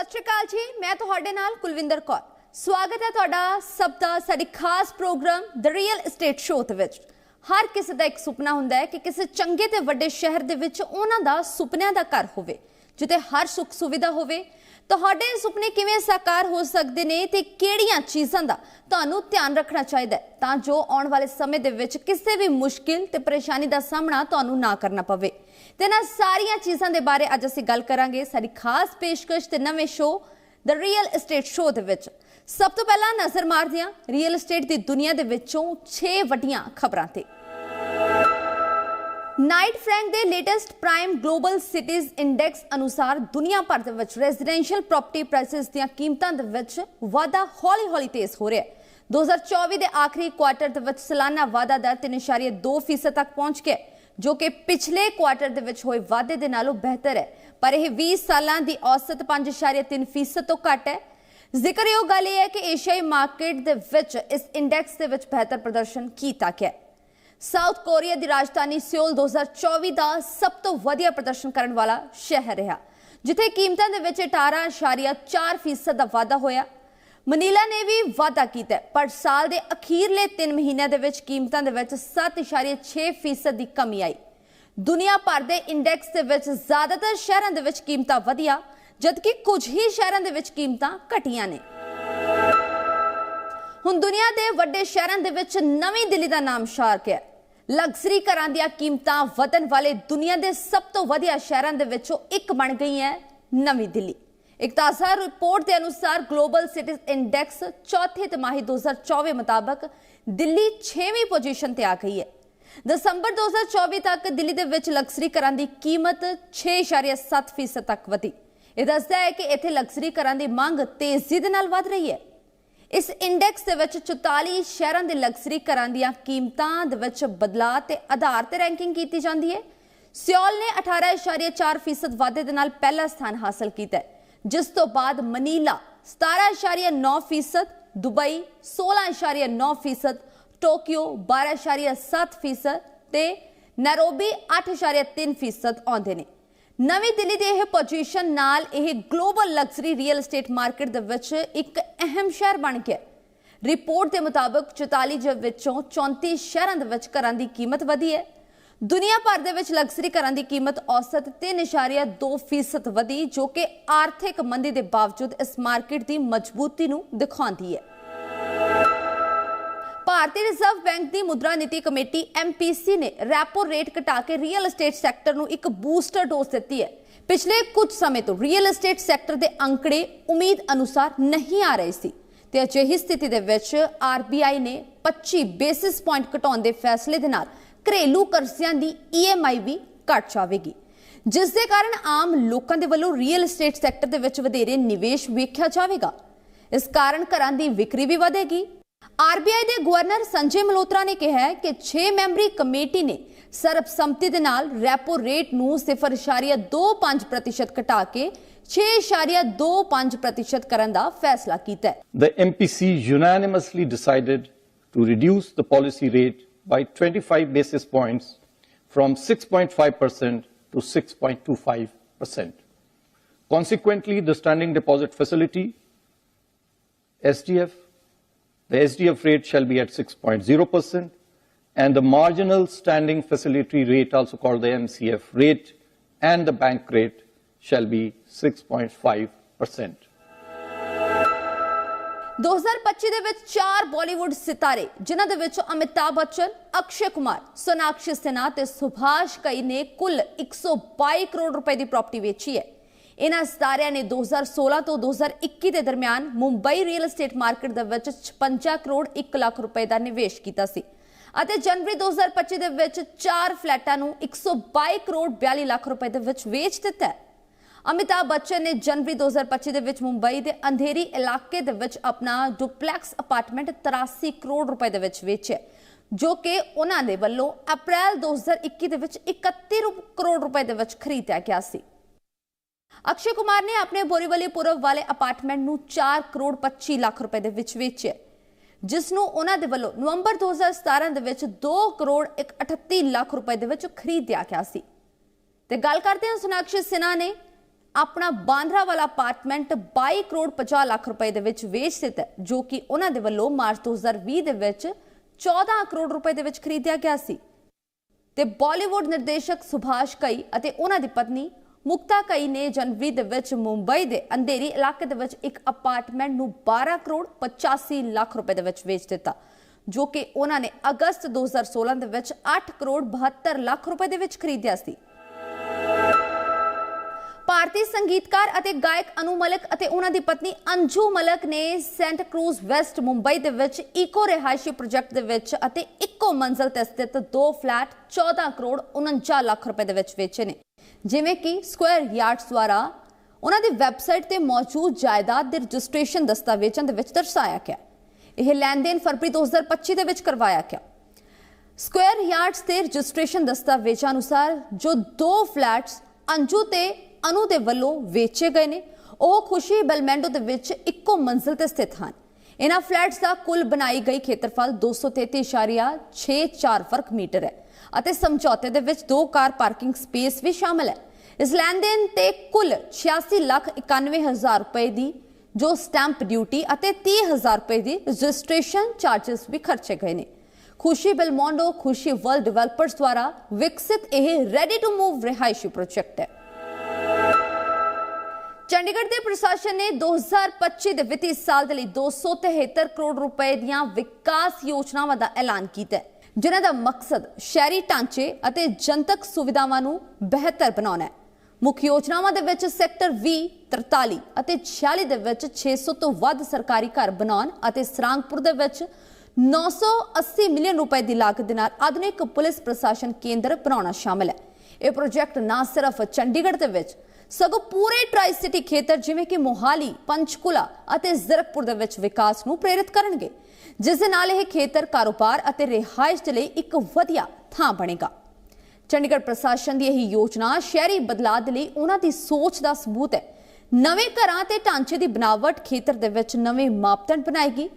ਸਤਿ ਸ਼੍ਰੀ ਅਕਾਲ ਜੀ, ਮੈਂ ਤੁਹਾਡੇ ਨਾਲ ਕੁਲਵਿੰਦਰ ਕੌਰ। ਸਵਾਗਤ ਹੈ ਤੁਹਾਡਾ ਸਭ ਦਾ ਸਾਡੀ ਖਾਸ program the real estate show ਦੇ ਵਿੱਚ। ਹਰ ਕਿਸੇ ਦਾ ਇੱਕ ਸੁਪਨਾ ਹੁੰਦਾ ਹੈ ਕਿ ਕਿਸੇ ਚੰਗੇ ਤੇ ਵੱਡੇ ਸ਼ਹਿਰ ਦੇ ਵਿੱਚ ਉਹਨਾਂ ਦਾ ਸੁਪਨਿਆਂ ਦਾ ਘਰ ਹੋਵੇ, ਜਿੱਥੇ ਹਰ ਸੁੱਖ ਸੁਵਿਧਾ ਹੋਵੇ ਤੁਹਾਡੇ ਸੁਪਨੇ ਕਿਵੇਂ ਸਾਕਾਰ ਹੋ ਸਕਦੇ ਨੇ ਤੇ ਕਿਹੜੀਆਂ ਚੀਜ਼ਾਂ ਦਾ ਤੁਹਾਨੂੰ ਧਿਆਨ ਰੱਖਣਾ ਚਾਹੀਦਾ ਹੈ? ਤਾਂ ਜੋ ਆਉਣ ਵਾਲੇ ਸਮੇਂ ਦੇ ਵਿੱਚ ਕਿਸੇ ਵੀ ਮੁਸ਼ਕਿਲ ਤੇ ਪਰੇਸ਼ਾਨੀ ਦਾ ਸਾਹਮਣਾ ਤੁਹਾਨੂੰ ਨਾ ਕਰਨਾ ਪਵੇ। ਤੇ ਨਾ ਸਾਰੀਆਂ ਚੀਜ਼ਾਂ ਦੇ ਬਾਰੇ ਅੱਜ ਅਸੀਂ ਗੱਲ ਕਰਾਂਗੇ ਸਾਡੀ ਖਾਸ ਪੇਸ਼ਕਸ਼ ਤੇ ਨਵੇਂ show the real estate show ਦੇ ਵਿੱਚ। ਸਭ ਤੋਂ ਪਹਿਲਾਂ ਨਜ਼ਰ ਮਾਰਦੇ ਹਾਂ ਰੀਅਲ ਏਸਟੇਟ ਦੀ ਦੁਨੀਆ ਦੇ ਵਿੱਚੋਂ 6 ਵੱਡੀਆਂ ਖਬਰਾਂ ਤੇ। ਨਾਈਟ ਫਰੈਂਕ ਦੇ latest prime global cities index ਅਨੁਸਾਰ ਦੁਨੀਆ ਭਰ ਦੇ ਵਿੱਚ ਰੈਜ਼ੀਡੈਂਸ਼ੀਅਲ ਪ੍ਰਾਪਰਟੀ ਪ੍ਰਾਈਸਸ ਦੀਆਂ ਕੀਮਤਾਂ ਦੇ ਵਿੱਚ ਵਾਧਾ ਹੌਲੀ-ਹੌਲੀ ਤੇਜ਼ ਹੋ ਰਿਹਾ ਹੈ। 2024 ਦੇ ਆਖਰੀ ਕੁਆਰਟਰ ਦੇ ਵਿੱਚ ਸਾਲਾਨਾ ਵਾਧਾ ਦਰ 3.2% ਤੱਕ ਪਹੁੰਚ ਗਿਆ ਜੋ ਕਿ ਪਿਛਲੇ ਕੁਆਰਟਰ ਦੇ ਵਿੱਚ ਹੋਏ ਵਾਧੇ ਦੇ ਨਾਲੋਂ ਬਿਹਤਰ ਹੈ। ਪਰ ਇਹ 20 ਸਾਲਾਂ ਦੀ ਔਸਤ 5.3% ਤੋਂ ਘੱਟ ਹੈ। ਜ਼ਿਕਰਯੋਗ ਗੱਲ ਇਹ ਹੈ ਕਿ ਏਸ਼ੀਆਈ ਮਾਰਕੀਟ ਦੇ ਵਿੱਚ ਇਸ ਇੰਡੈਕਸ ਦੇ ਵਿੱਚ ਬਿਹਤਰ ਪ੍ਰਦਰਸ਼ਨ ਕੀਤਾ ਗਿਆ ਸਾਊਥ ਕੋਰੀਆ ਦੀ ਰਾਜਧਾਨੀ ਸਿਓਲ 2024 ਦਾ ਸਭ ਤੋਂ ਵਧੀਆ ਪ੍ਰਦਰਸ਼ਨ ਕਰਨ ਵਾਲਾ ਸ਼ਹਿਰ ਰਿਹਾ, ਜਿੱਥੇ ਕੀਮਤਾਂ ਦੇ ਵਿੱਚ 18.4% ਦਾ ਵਾਧਾ ਹੋਇਆ। ਮਨੀਲਾ ਨੇ ਵੀ ਵਾਧਾ ਕੀਤਾ, ਪਰ ਸਾਲ ਦੇ ਅਖੀਰਲੇ 3 ਮਹੀਨਿਆਂ ਦੇ ਵਿੱਚ ਕੀਮਤਾਂ ਦੇ ਵਿੱਚ 7.6% ਦੀ ਕਮੀ ਆਈ। ਦੁਨੀਆ ਭਰ ਦੇ ਇੰਡੈਕਸ ਦੇ ਵਿੱਚ ਜ਼ਿਆਦਾਤਰ ਸ਼ਹਿਰਾਂ ਦੇ ਵਿੱਚ ਕੀਮਤਾਂ ਵਧੀਆਂ, ਜਦਕਿ ਕੁਝ ਹੀ ਸ਼ਹਿਰਾਂ ਦੇ ਵਿੱਚ ਕੀਮਤਾਂ ਘਟੀਆਂ ਨੇ। ਹੁਣ ਦੁਨੀਆ ਦੇ ਵੱਡੇ ਸ਼ਹਿਰਾਂ ਦੇ ਵਿੱਚ ਨਵੀਂ ਦਿੱਲੀ ਦਾ ਨਾਮ ਸ਼ਾਰਕ ਹੈ ਲਗਜ਼ਰੀ ਘਰਾਂ ਦੀਆਂ ਕੀਮਤਾਂ ਵਧਣ ਵਾਲੇ ਦੁਨੀਆ ਦੇ ਸਭ ਤੋਂ ਵਧੀਆ ਸ਼ਹਿਰਾਂ ਦੇ ਵਿੱਚੋਂ ਇੱਕ ਬਣ ਗਈ ਹੈ ਨਵੀਂ ਦਿੱਲੀ। ਇੱਕ ਤਾਜ਼ਾ ਰਿਪੋਰਟ ਦੇ ਅਨੁਸਾਰ ਗਲੋਬਲ ਸਿਟੀਜ਼ ਇੰਡੈਕਸ ਚੌਥੇ ਤਿਮਾਹੀ 2024 ਮੁਤਾਬਕ ਦਿੱਲੀ 6ਵੀਂ ਪੋਜੀਸ਼ਨ ਤੇ ਆ ਗਈ ਹੈ। ਦਸੰਬਰ 2024 ਤੱਕ ਦਿੱਲੀ ਦੇ ਵਿੱਚ ਲਗਜ਼ਰੀ ਘਰਾਂ ਦੀ ਕੀਮਤ 6.7% ਤੱਕ ਵਧੀ। ਇਹ ਦੱਸਦਾ ਹੈ ਕਿ ਇੱਥੇ ਲਗਜ਼ਰੀ ਘਰਾਂ ਦੀ ਮੰਗ ਤੇਜ਼ੀ ਦੇ ਨਾਲ ਵਧ ਰਹੀ ਹੈ। ਇਸ ਇੰਡੈਕਸ ਦੇ ਵਿੱਚ 44 ਸ਼ਹਿਰਾਂ ਦੇ ਲਗਜ਼ਰੀ ਘਰਾਂ ਦੀਆਂ ਕੀਮਤਾਂ ਦੇ ਵਿੱਚ ਬਦਲਾਅ ਤੇ ਆਧਾਰ ਤੇ ਰੈਂਕਿੰਗ ਕੀਤੀ ਜਾਂਦੀ ਹੈ। ਸਿਓਲ ਨੇ 18.4% ਵਾਧੇ ਦੇ ਨਾਲ ਪਹਿਲਾ ਸਥਾਨ ਹਾਸਲ ਕੀਤਾ ਜਿਸ ਤੋਂ ਬਾਅਦ ਮਨੀਲਾ 17.9% ਦੁਬਈ 16.9% ਟੋਕੀਓ 12.7% ਤੇ ਨੈਰੋਬੀ 8.3% ਆਉਂਦੇ ਨੇ। ਨਵੀਂ ਦਿੱਲੀ ਦੇ ਇਹ ਪੋਜੀਸ਼ਨ ਨਾਲ ਇਹ global luxury real estate market ਦੇ ਵਿੱਚ ਇੱਕ ਅਹਿਮ ਸ਼ਹਿਰ ਬਣ ਗਿਆ ਰਿਪੋਰਟ ਦੇ ਮੁਤਾਬਕ 44 ਦੇ ਵਿੱਚੋਂ 34 ਸ਼ਹਿਰਾਂ ਦੇ ਵਿੱਚ ਘਰਾਂ ਦੀ ਕੀਮਤ ਵਧੀ ਹੈ। ਦੁਨੀਆ ਭਰ ਦੇ ਵਿੱਚ ਲਗਜ਼ਰੀ ਘਰਾਂ ਦੀ ਕੀਮਤ ਔਸਤ 3.2% ਵਧੀ, ਜੋ ਕਿ ਆਰਥਿਕ ਮੰਦੀ ਦੇ ਬਾਵਜੂਦ ਇਸ ਮਾਰਕੀਟ ਦੀ ਮਜ਼ਬੂਤੀ ਨੂੰ ਦਿਖਾਉਂਦੀ ਹੈ। ਭਾਰਤੀ ਰਿਜ਼ਰਵ ਬੈਂਕ ਦੀ ਮੁਦਰਾ ਨੀਤੀ ਕਮੇਟੀ MPC ਨੇ ਰੈਪੋ ਰੇਟ ਘਟਾ ਕੇ ਰੀਅਲ ਏਸਟੇਟ ਸੈਕਟਰ ਨੂੰ ਇੱਕ ਬੂਸਟਰ ਡੋਜ਼ ਦਿੱਤੀ ਹੈ। ਪਿਛਲੇ ਕੁਝ ਸਮੇਂ ਤੋਂ ਰੀਅਲ ਏਸਟੇਟ ਸੈਕਟਰ ਦੇ ਅੰਕੜੇ ਉਮੀਦ ਅਨੁਸਾਰ ਨਹੀਂ ਆ ਰਹੇ ਸੀ ਤੇ ਅਜਿਹੀ ਸਥਿਤੀ ਦੇ ਵਿੱਚ RBI ਨੇ 25 ਬੇਸਿਸ ਪੁਆਇੰਟ ਘਟਾਉਣ ਦੇ ਫੈਸਲੇ ਦੇ ਨਾਲ ਘਰੇਲੂ ਕਰਜ਼ਿਆਂ ਦੀ EMI ਵੀ ਘਟ ਜਾਵੇਗੀ। ਜਿਸ ਦੇ ਕਾਰਨ ਆਮ ਲੋਕਾਂ ਦੇ ਵੱਲੋਂ ਰੀਅਲ ਏਸਟੇਟ ਸੈਕਟਰ ਦੇ ਵਿੱਚ ਵਧੇਰੇ ਨਿਵੇਸ਼ ਵੇਖਿਆ ਜਾਵੇਗਾ। ਇਸ ਕਾਰਨ ਘਰਾਂ ਦੀ ਵਿਕਰੀ ਵੀ ਵਧੇਗੀ ਆਰਬੀਆਈ ਦੇ ਗਵਰਨਰ ਸੰਜੇ ਮਲੋਤਰਾ ਨੇ ਕਿਹਾ ਹੈ ਕਿ 6 ਮੈਂਬਰੀ ਕਮੇਟੀ ਨੇ ਸਰਬਸੰਮਤੀ ਦੇ ਨਾਲ ਰੈਪੋ ਰੇਟ ਨੂੰ 0.25% ਘਟਾ ਕੇ 6.25% ਕਰਨ ਦਾ ਫੈਸਲਾ ਕੀਤਾ ਹੈ The MPC unanimously decided to reduce the policy rate by 25 basis points from 6.5% to 6.25%. Consequently, the standing deposit facility, SDF, the SDF rate shall be at 6.0%, and the marginal standing facility rate, also called the MCF rate, and the bank rate shall be 6.5%. 2025 ਦੇ ਵਿੱਚ ਚਾਰ ਬਾਲੀਵੁੱਡ ਸਿਤਾਰੇ ਜਿਨ੍ਹਾਂ ਦੇ ਵਿੱਚ ਅਮਿਤਾਭ ਬੱਚਨ, ਅਕਸ਼ੇ ਕੁਮਾਰ, ਸੋਨਾਕਸ਼ੀ ਸਿਨਹਾ ਤੇ ਸੁਭਾਸ਼ ਕਈ ਨੇ ਕੁੱਲ 122 ਕਰੋੜ ਰੁਪਏ ਦੀ ਪ੍ਰਾਪਰਟੀ ਵੇਚੀ ਹੈ ਇਹਨਾਂ ਸਿਤਾਰਿਆਂ ਨੇ 2016 ਤੋਂ 2021 ਦੇ ਦਰਮਿਆਨ ਮੁੰਬਈ ਰੀਅਲ ਏਸਟੇਟ ਮਾਰਕੀਟ ਦੇ ਵਿੱਚ 56 ਕਰੋੜ 1 ਲੱਖ ਰੁਪਏ ਦਾ ਨਿਵੇਸ਼ ਕੀਤਾ ਸੀ ਅਤੇ ਜਨਵਰੀ 2025 ਦੇ ਵਿੱਚ ਚਾਰ ਫਲੈਟਾਂ ਨੂੰ 122 ਕਰੋੜ 42 ਲੱਖ ਰੁਪਏ ਦੇ ਵਿੱਚ ਵੇਚ ਦਿੱਤਾ ਹੈ। ਅਮਿਤਾਭ ਬੱਚਨ ਨੇ ਜਨਵਰੀ 2025 ਦੇ ਵਿੱਚ ਮੁੰਬਈ ਦੇ ਅੰਧੇਰੀ ਇਲਾਕੇ ਦੇ ਵਿੱਚ ਆਪਣਾ ਡੁਪਲੈਕਸ ਅਪਾਰਟਮੈਂਟ 83 ਕਰੋੜ ਰੁਪਏ ਦੇ ਵਿੱਚ ਵੇਚਿਆ ਜੋ ਕਿ ਉਹਨਾਂ ਦੇ ਵੱਲੋਂ ਅਪ੍ਰੈਲ 2021 ਦੇ ਵਿੱਚ 31 ਰੁ- ਕਰੋੜ ਰੁਪਏ ਦੇ ਵਿੱਚ ਖਰੀਦਿਆ ਗਿਆ ਸੀ। ਅਕਸ਼ੇ ਕੁਮਾਰ ਨੇ ਆਪਣੇ ਬੋਰੀਵਲੀ ਪੁਰਬ ਵਾਲੇ ਅਪਾਰਟਮੈਂਟ ਨੂੰ 4 ਕਰੋੜ 25 ਲੱਖ ਰੁਪਏ ਦੇ ਵਿੱਚ ਵੇਚਿਆ। ਜਿਸ ਨੂੰ ਉਹਨਾਂ ਦੇ ਵੱਲੋਂ ਨਵੰਬਰ 2017 ਦੇ ਵਿੱਚ 2 ਕਰੋੜ 38 ਲੱਖ ਰੁਪਏ ਦੇ ਵਿੱਚ ਖਰੀਦਿਆ ਗਿਆ ਸੀ। ਤੇ ਗੱਲ ਕਰਦੇ ਹਾਂ ਸੋਨਾਕਸ਼ੀ ਸਿਨਹਾ ਨੇ। ਆਪਣਾ ਬਾਂਦਰਾ ਵਾਲਾ ਅਪਾਰਟਮੈਂਟ 22 ਕਰੋੜ 50 ਲੱਖ ਰੁਪਏ ਦੇ ਵਿੱਚ ਵੇਚ ਦਿੱਤਾ, ਜੋ ਕਿ ਉਹਨਾਂ ਦੇ ਵੱਲੋਂ ਮਾਰਚ 2020 ਦੇ ਵਿੱਚ 14 ਕਰੋੜ ਰੁਪਏ ਦੇ ਵਿੱਚ ਖਰੀਦਿਆ ਗਿਆ ਸੀ। ਤੇ ਬਾਲੀਵੁੱਡ ਨਿਰਦੇਸ਼ਕ ਸੁਭਾਸ਼ ਕਈ ਅਤੇ ਉਹਨਾਂ ਦੀ ਪਤਨੀ ਮੁਕਤਾ ਕਈ ਨੇ ਜਨਵਰੀ ਦੇ ਵਿੱਚ ਮੁੰਬਈ ਦੇ ਅੰਧੇਰੀ ਇਲਾਕੇ ਦੇ ਵਿੱਚ ਇੱਕ ਅਪਾਰਟਮੈਂਟ ਨੂੰ 12 ਕਰੋੜ 85 ਲੱਖ ਰੁਪਏ ਦੇ ਵਿੱਚ ਵੇਚ ਦਿੱਤਾ, ਜੋ ਕਿ ਉਹਨਾਂ ਨੇ ਅਗਸਤ 2016 ਦੇ ਵਿੱਚ 8 ਕਰੋੜ 72 ਲੱਖ ਰੁਪਏ ਦੇ ਵਿੱਚ ਖਰੀਦਿਆ ਸੀ। ਭਾਰਤੀ ਸੰਗੀਤਕਾਰ ਅਤੇ ਗਾਇਕ ਅਨੂ ਮਲਕ ਅਤੇ ਉਹਨਾਂ ਦੀ ਪਤਨੀ ਅੰਜੂ ਮਲਕ ਨੇ ਸੈਂਟ ਕਰੂਜ਼ ਵੈਸਟ ਮੁੰਬਈ ਦੇ ਵਿੱਚ ਇਕੋ ਰਿਹਾਇਸ਼ੀ ਪ੍ਰੋਜੈਕਟ ਦੇ ਵਿੱਚ ਅਤੇ ਇੱਕੋ ਮੰਜ਼ਲ ਤੇ ਸਥਿਤ ਦੋ ਫਲੈਟ 14 ਕਰੋੜ 49 ਲੱਖ ਰੁਪਏ ਦੇ ਵਿੱਚ ਵੇਚੇ ਨੇ। ਜਿਵੇਂ ਕਿ ਸਕੁਅਰ ਯਾਰਡਸ ਦੁਆਰਾ ਉਹਨਾਂ ਦੀ ਵੈਬਸਾਈਟ ਤੇ ਮੌਜੂਦ ਜਾਇਦਾਦ ਦੇ ਰਜਿਸਟ੍ਰੇਸ਼ਨ ਦਸਤਾਵੇਜ਼ਾਂ ਦੇ ਵਿੱਚ ਦਰਸਾਇਆ ਗਿਆ। ਇਹ ਲੈਣ ਦੇਣ ਫਰਵਰੀ 2025 ਦੇ ਵਿੱਚ ਕਰਵਾਇਆ ਗਿਆ। ਸਕੁਅਰ ਯਾਰਡਸ ਤੇ ਰਜਿਸਟ੍ਰੇਸ਼ਨ ਦਸਤਾਵੇਜ਼ਾਂ ਅਨੁਸਾਰ ਜੋ ਦੋ ਫਲੈਟਸ ਅੰਜੂ ਤੇ ਅਨੂ ਦੇ ਵੱਲੋਂ ਵੇਚੇ ਗਏ ਨੇ, ਉਹ ਖੁਸ਼ੀ ਬਲਮੈਂਡੋ ਦੇ ਵਿੱਚ ਇੱਕੋ ਮੰਜ਼ਿਲ ਤੇ ਸਥਿਤ ਹਨ। ਇਹਨਾਂ ਫਲੈਟਸ ਦਾ ਕੁੱਲ ਬਣਾਈ ਗਈ ਖੇਤਰਫਲ 233.64 ਵਰਗ ਮੀਟਰ ਹੈ। ਅਤੇ ਸਮਝੌਤੇ ਦੇ ਵਿੱਚ ਦੋ ਕਾਰ ਪਾਰਕਿੰਗ ਸਪੇਸ ਵੀ ਸ਼ਾਮਲ ਹੈ। ਇਸ ਲੈਣ ਦੇਣ ਤੇ ਕੁੱਲ 86 ਲੱਖ 91 ਹਜ਼ਾਰ ਰੁਪਏ ਦੀ ਜੋ ਸਟੈਂਪ ਡਿਊਟੀ ਅਤੇ 30 ਰੁਪਏ ਦੀ ਰਜਿਸਟ੍ਰੇਸ਼ਨ ਚਾਰजेस ਵੀ ਖਰਚੇ ਗਏ ਨੇ। ਖੁਸ਼ੀ ਬਲਮੋਂਡੋ, ਖੁਸ਼ੀ ਵਰਲਡ ਡਿਵੈਲਪਰਸ ਦੁਆਰਾ ਵਿਕਸਿਤ ਇਹ ਰੈਡੀ ਟੂ ਮੂਵ ਰਿਹਾਇਸ਼ੀ ਪ੍ਰੋਜੈਕਟ ਹੈ। ਚੰਡੀਗੜ੍ਹ ਦੇ ਪ੍ਰਸ਼ਾਸਨ ਨੇ 2025 ਦੇ ਵਿੱਤੀ ਸਾਲ ਦੇ ਲਈ 273 ਕਰੋੜ ਰੁਪਏ ਦੀਆਂ ਵਿਕਾਸ ਯੋਜਨਾਵਾਂ ਦਾ ਐਲਾਨ ਕੀਤਾ ਹੈ। ਜਿਨ੍ਹਾਂ ਦਾ ਮਕਸਦ ਸ਼ਹਿਰੀ ਢਾਂਚੇ ਅਤੇ ਜਨਤਕ ਸੁਵਿਧਾਵਾਂ ਨੂੰ ਬਿਹਤਰ ਬਣਾਉਣਾ ਹੈ। ਮੁੱਖ ਯੋਜਨਾਵਾਂ ਦੇ ਵਿੱਚ ਸੈਕਟਰ 20 43 ਅਤੇ 46 ਦੇ ਵਿੱਚ 600 ਤੋਂ ਵੱਧ ਸਰਕਾਰੀ ਘਰ ਬਣਾਉਣ ਅਤੇ ਸਰਾਂਗਪੁਰ ਦੇ ਵਿੱਚ 980 ਮਿਲੀਅਨ ਰੁਪਏ ਦੀ ਲਾਗਤ ਦੇ ਨਾਲ ਆਧੁਨਿਕ ਪੁਲਿਸ ਪ੍ਰਸ਼ਾਸਨ ਕੇਂਦਰ ਬਣਾਉਣਾ ਸ਼ਾਮਲ ਹੈ। ਇਹ ਪ੍ਰੋਜੈਕਟ ਨਾ ਸਿਰਫ ਚੰਡੀਗੜ੍ਹ ਦੇ ਵਿੱਚ, ਸਗੋਂ ਪੂਰੇ ਟ੍ਰਾਈ ਸਿਟੀ ਖੇਤਰ ਜਿਵੇਂ ਕਿ ਮੋਹਾਲੀ, ਪੰਚਕੁਲਾ ਅਤੇ ਜ਼ਰਕਪੁਰ ਦੇ ਵਿੱਚ ਵਿਕਾਸ ਨੂੰ ਪ੍ਰੇਰਿਤ ਕਰਨਗੇ। ਜਿਸ ਦੇ ਨਾਲ ਇਹ ਖੇਤਰ ਕਾਰੋਬਾਰ ਅਤੇ ਰਿਹਾਇਸ਼ ਦੇ ਲਈ ਇੱਕ ਵਧੀਆ ਥਾਂ ਬਣੇਗਾ। ਚੰਡੀਗੜ੍ਹ ਪ੍ਰਸ਼ਾਸਨ ਦੀ ਇਹ ਯੋਜਨਾ ਸ਼ਹਿਰੀ ਬਦਲਾਅ ਦੇ ਲਈ ਉਹਨਾਂ ਦੀ ਸੋਚ ਦਾ ਸਬੂਤ ਹੈ। ਨਵੇਂ ਘਰਾਂ ਤੇ ਢਾਂਚੇ ਦੀ ਬਣਾਵਟ ਖੇਤਰ ਦੇ ਵਿੱਚ ਨਵੇਂ ਮਾਪਦੰਡ ਬਣਾਏਗੀ।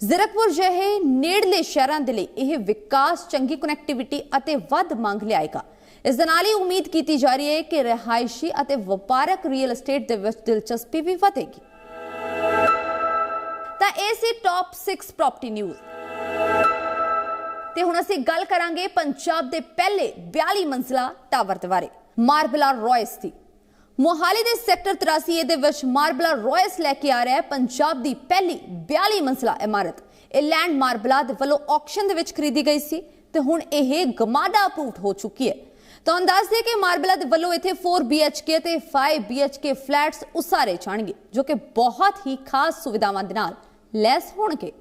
ਜ਼ੀਰਕਪੁਰ ਜਿਹੇ ਨੇੜਲੇ ਸ਼ਹਿਰਾਂ ਦੇ ਲਈ ਇਹ ਵਿਕਾਸ, ਚੰਗੀ ਕਨੈਕਟੀਵਿਟੀ ਅਤੇ ਵੱਧ ਮੰਗ ਲਿਆਏਗਾ। ਇਸ ਦੇ ਨਾਲ ਹੀ ਉਮੀਦ ਕੀਤੀ ਜਾ ਰਹੀ ਹੈ ਕਿ ਰਿਹਾਇਸ਼ੀ ਅਤੇ ਵਪਾਰਕ ਰੀਅਲ ਏਸਟੇਟ ਦੇ ਵਿੱਚ ਦਿਲਚਸਪੀ ਵੀ ਵਧੇਗੀ। ਤਾਂ ਇਹ ਸੀ ਟੌਪ 6 ਪ੍ਰਾਪਰਟੀ ਨਿਊਜ਼ ਤੇ ਹੁਣ ਅਸੀਂ ਗੱਲ ਕਰਾਂਗੇ ਪੰਜਾਬ ਦੇ ਪਹਿਲੇ 42 ਮੰਜ਼ਲਾ ਟਾਵਰ ਦੇ ਬਾਰੇ, ਮਾਰਬਲਾ ਰॉयਸ ਦੀ। ਮੋਹਾਲੀ ਦੇ ਸੈਕਟਰ 83 ਦੇ ਵਿੱਚ ਮਾਰਬਲਾ ਰॉयਸ ਲੈ ਕੇ ਆ ਰਿਹਾ ਹੈ ਪੰਜਾਬ ਦੀ ਪਹਿਲੀ 42 ਮੰਜ਼ਲਾ ਇਮਾਰਤ। ਇਹ ਲੈਂਡ ਮਾਰਬਲਾ ਦੇ ਵੱਲੋਂ ਆਕਸ਼ਨ ਦੇ ਵਿੱਚ ਖਰੀਦੀ ਗਈ ਸੀ ਤੇ ਹੁਣ ਇਹ ਗਮਾਡਾ ਅਪਰੂਵਡ ਹੋ ਚੁੱਕੀ ਹੈ। ਤੁਹਾਨੂੰ ਦੱਸ ਦਈਏ ਕਿ ਮਾਰਬਲਾ ਦੇ ਵੱਲੋਂ ਇੱਥੇ 4 BHK ਤੇ 5 BHK ਫਲੈਟਸ ਉਸਾਰੇ ਜਾਣਗੇ, ਜੋ ਕਿ ਬਹੁਤ ਹੀ ਖਾਸ ਸੁਵਿਧਾਵਾਂ ਦੇ ਨਾਲ ਲੈਸ ਹੋਣਗੇ।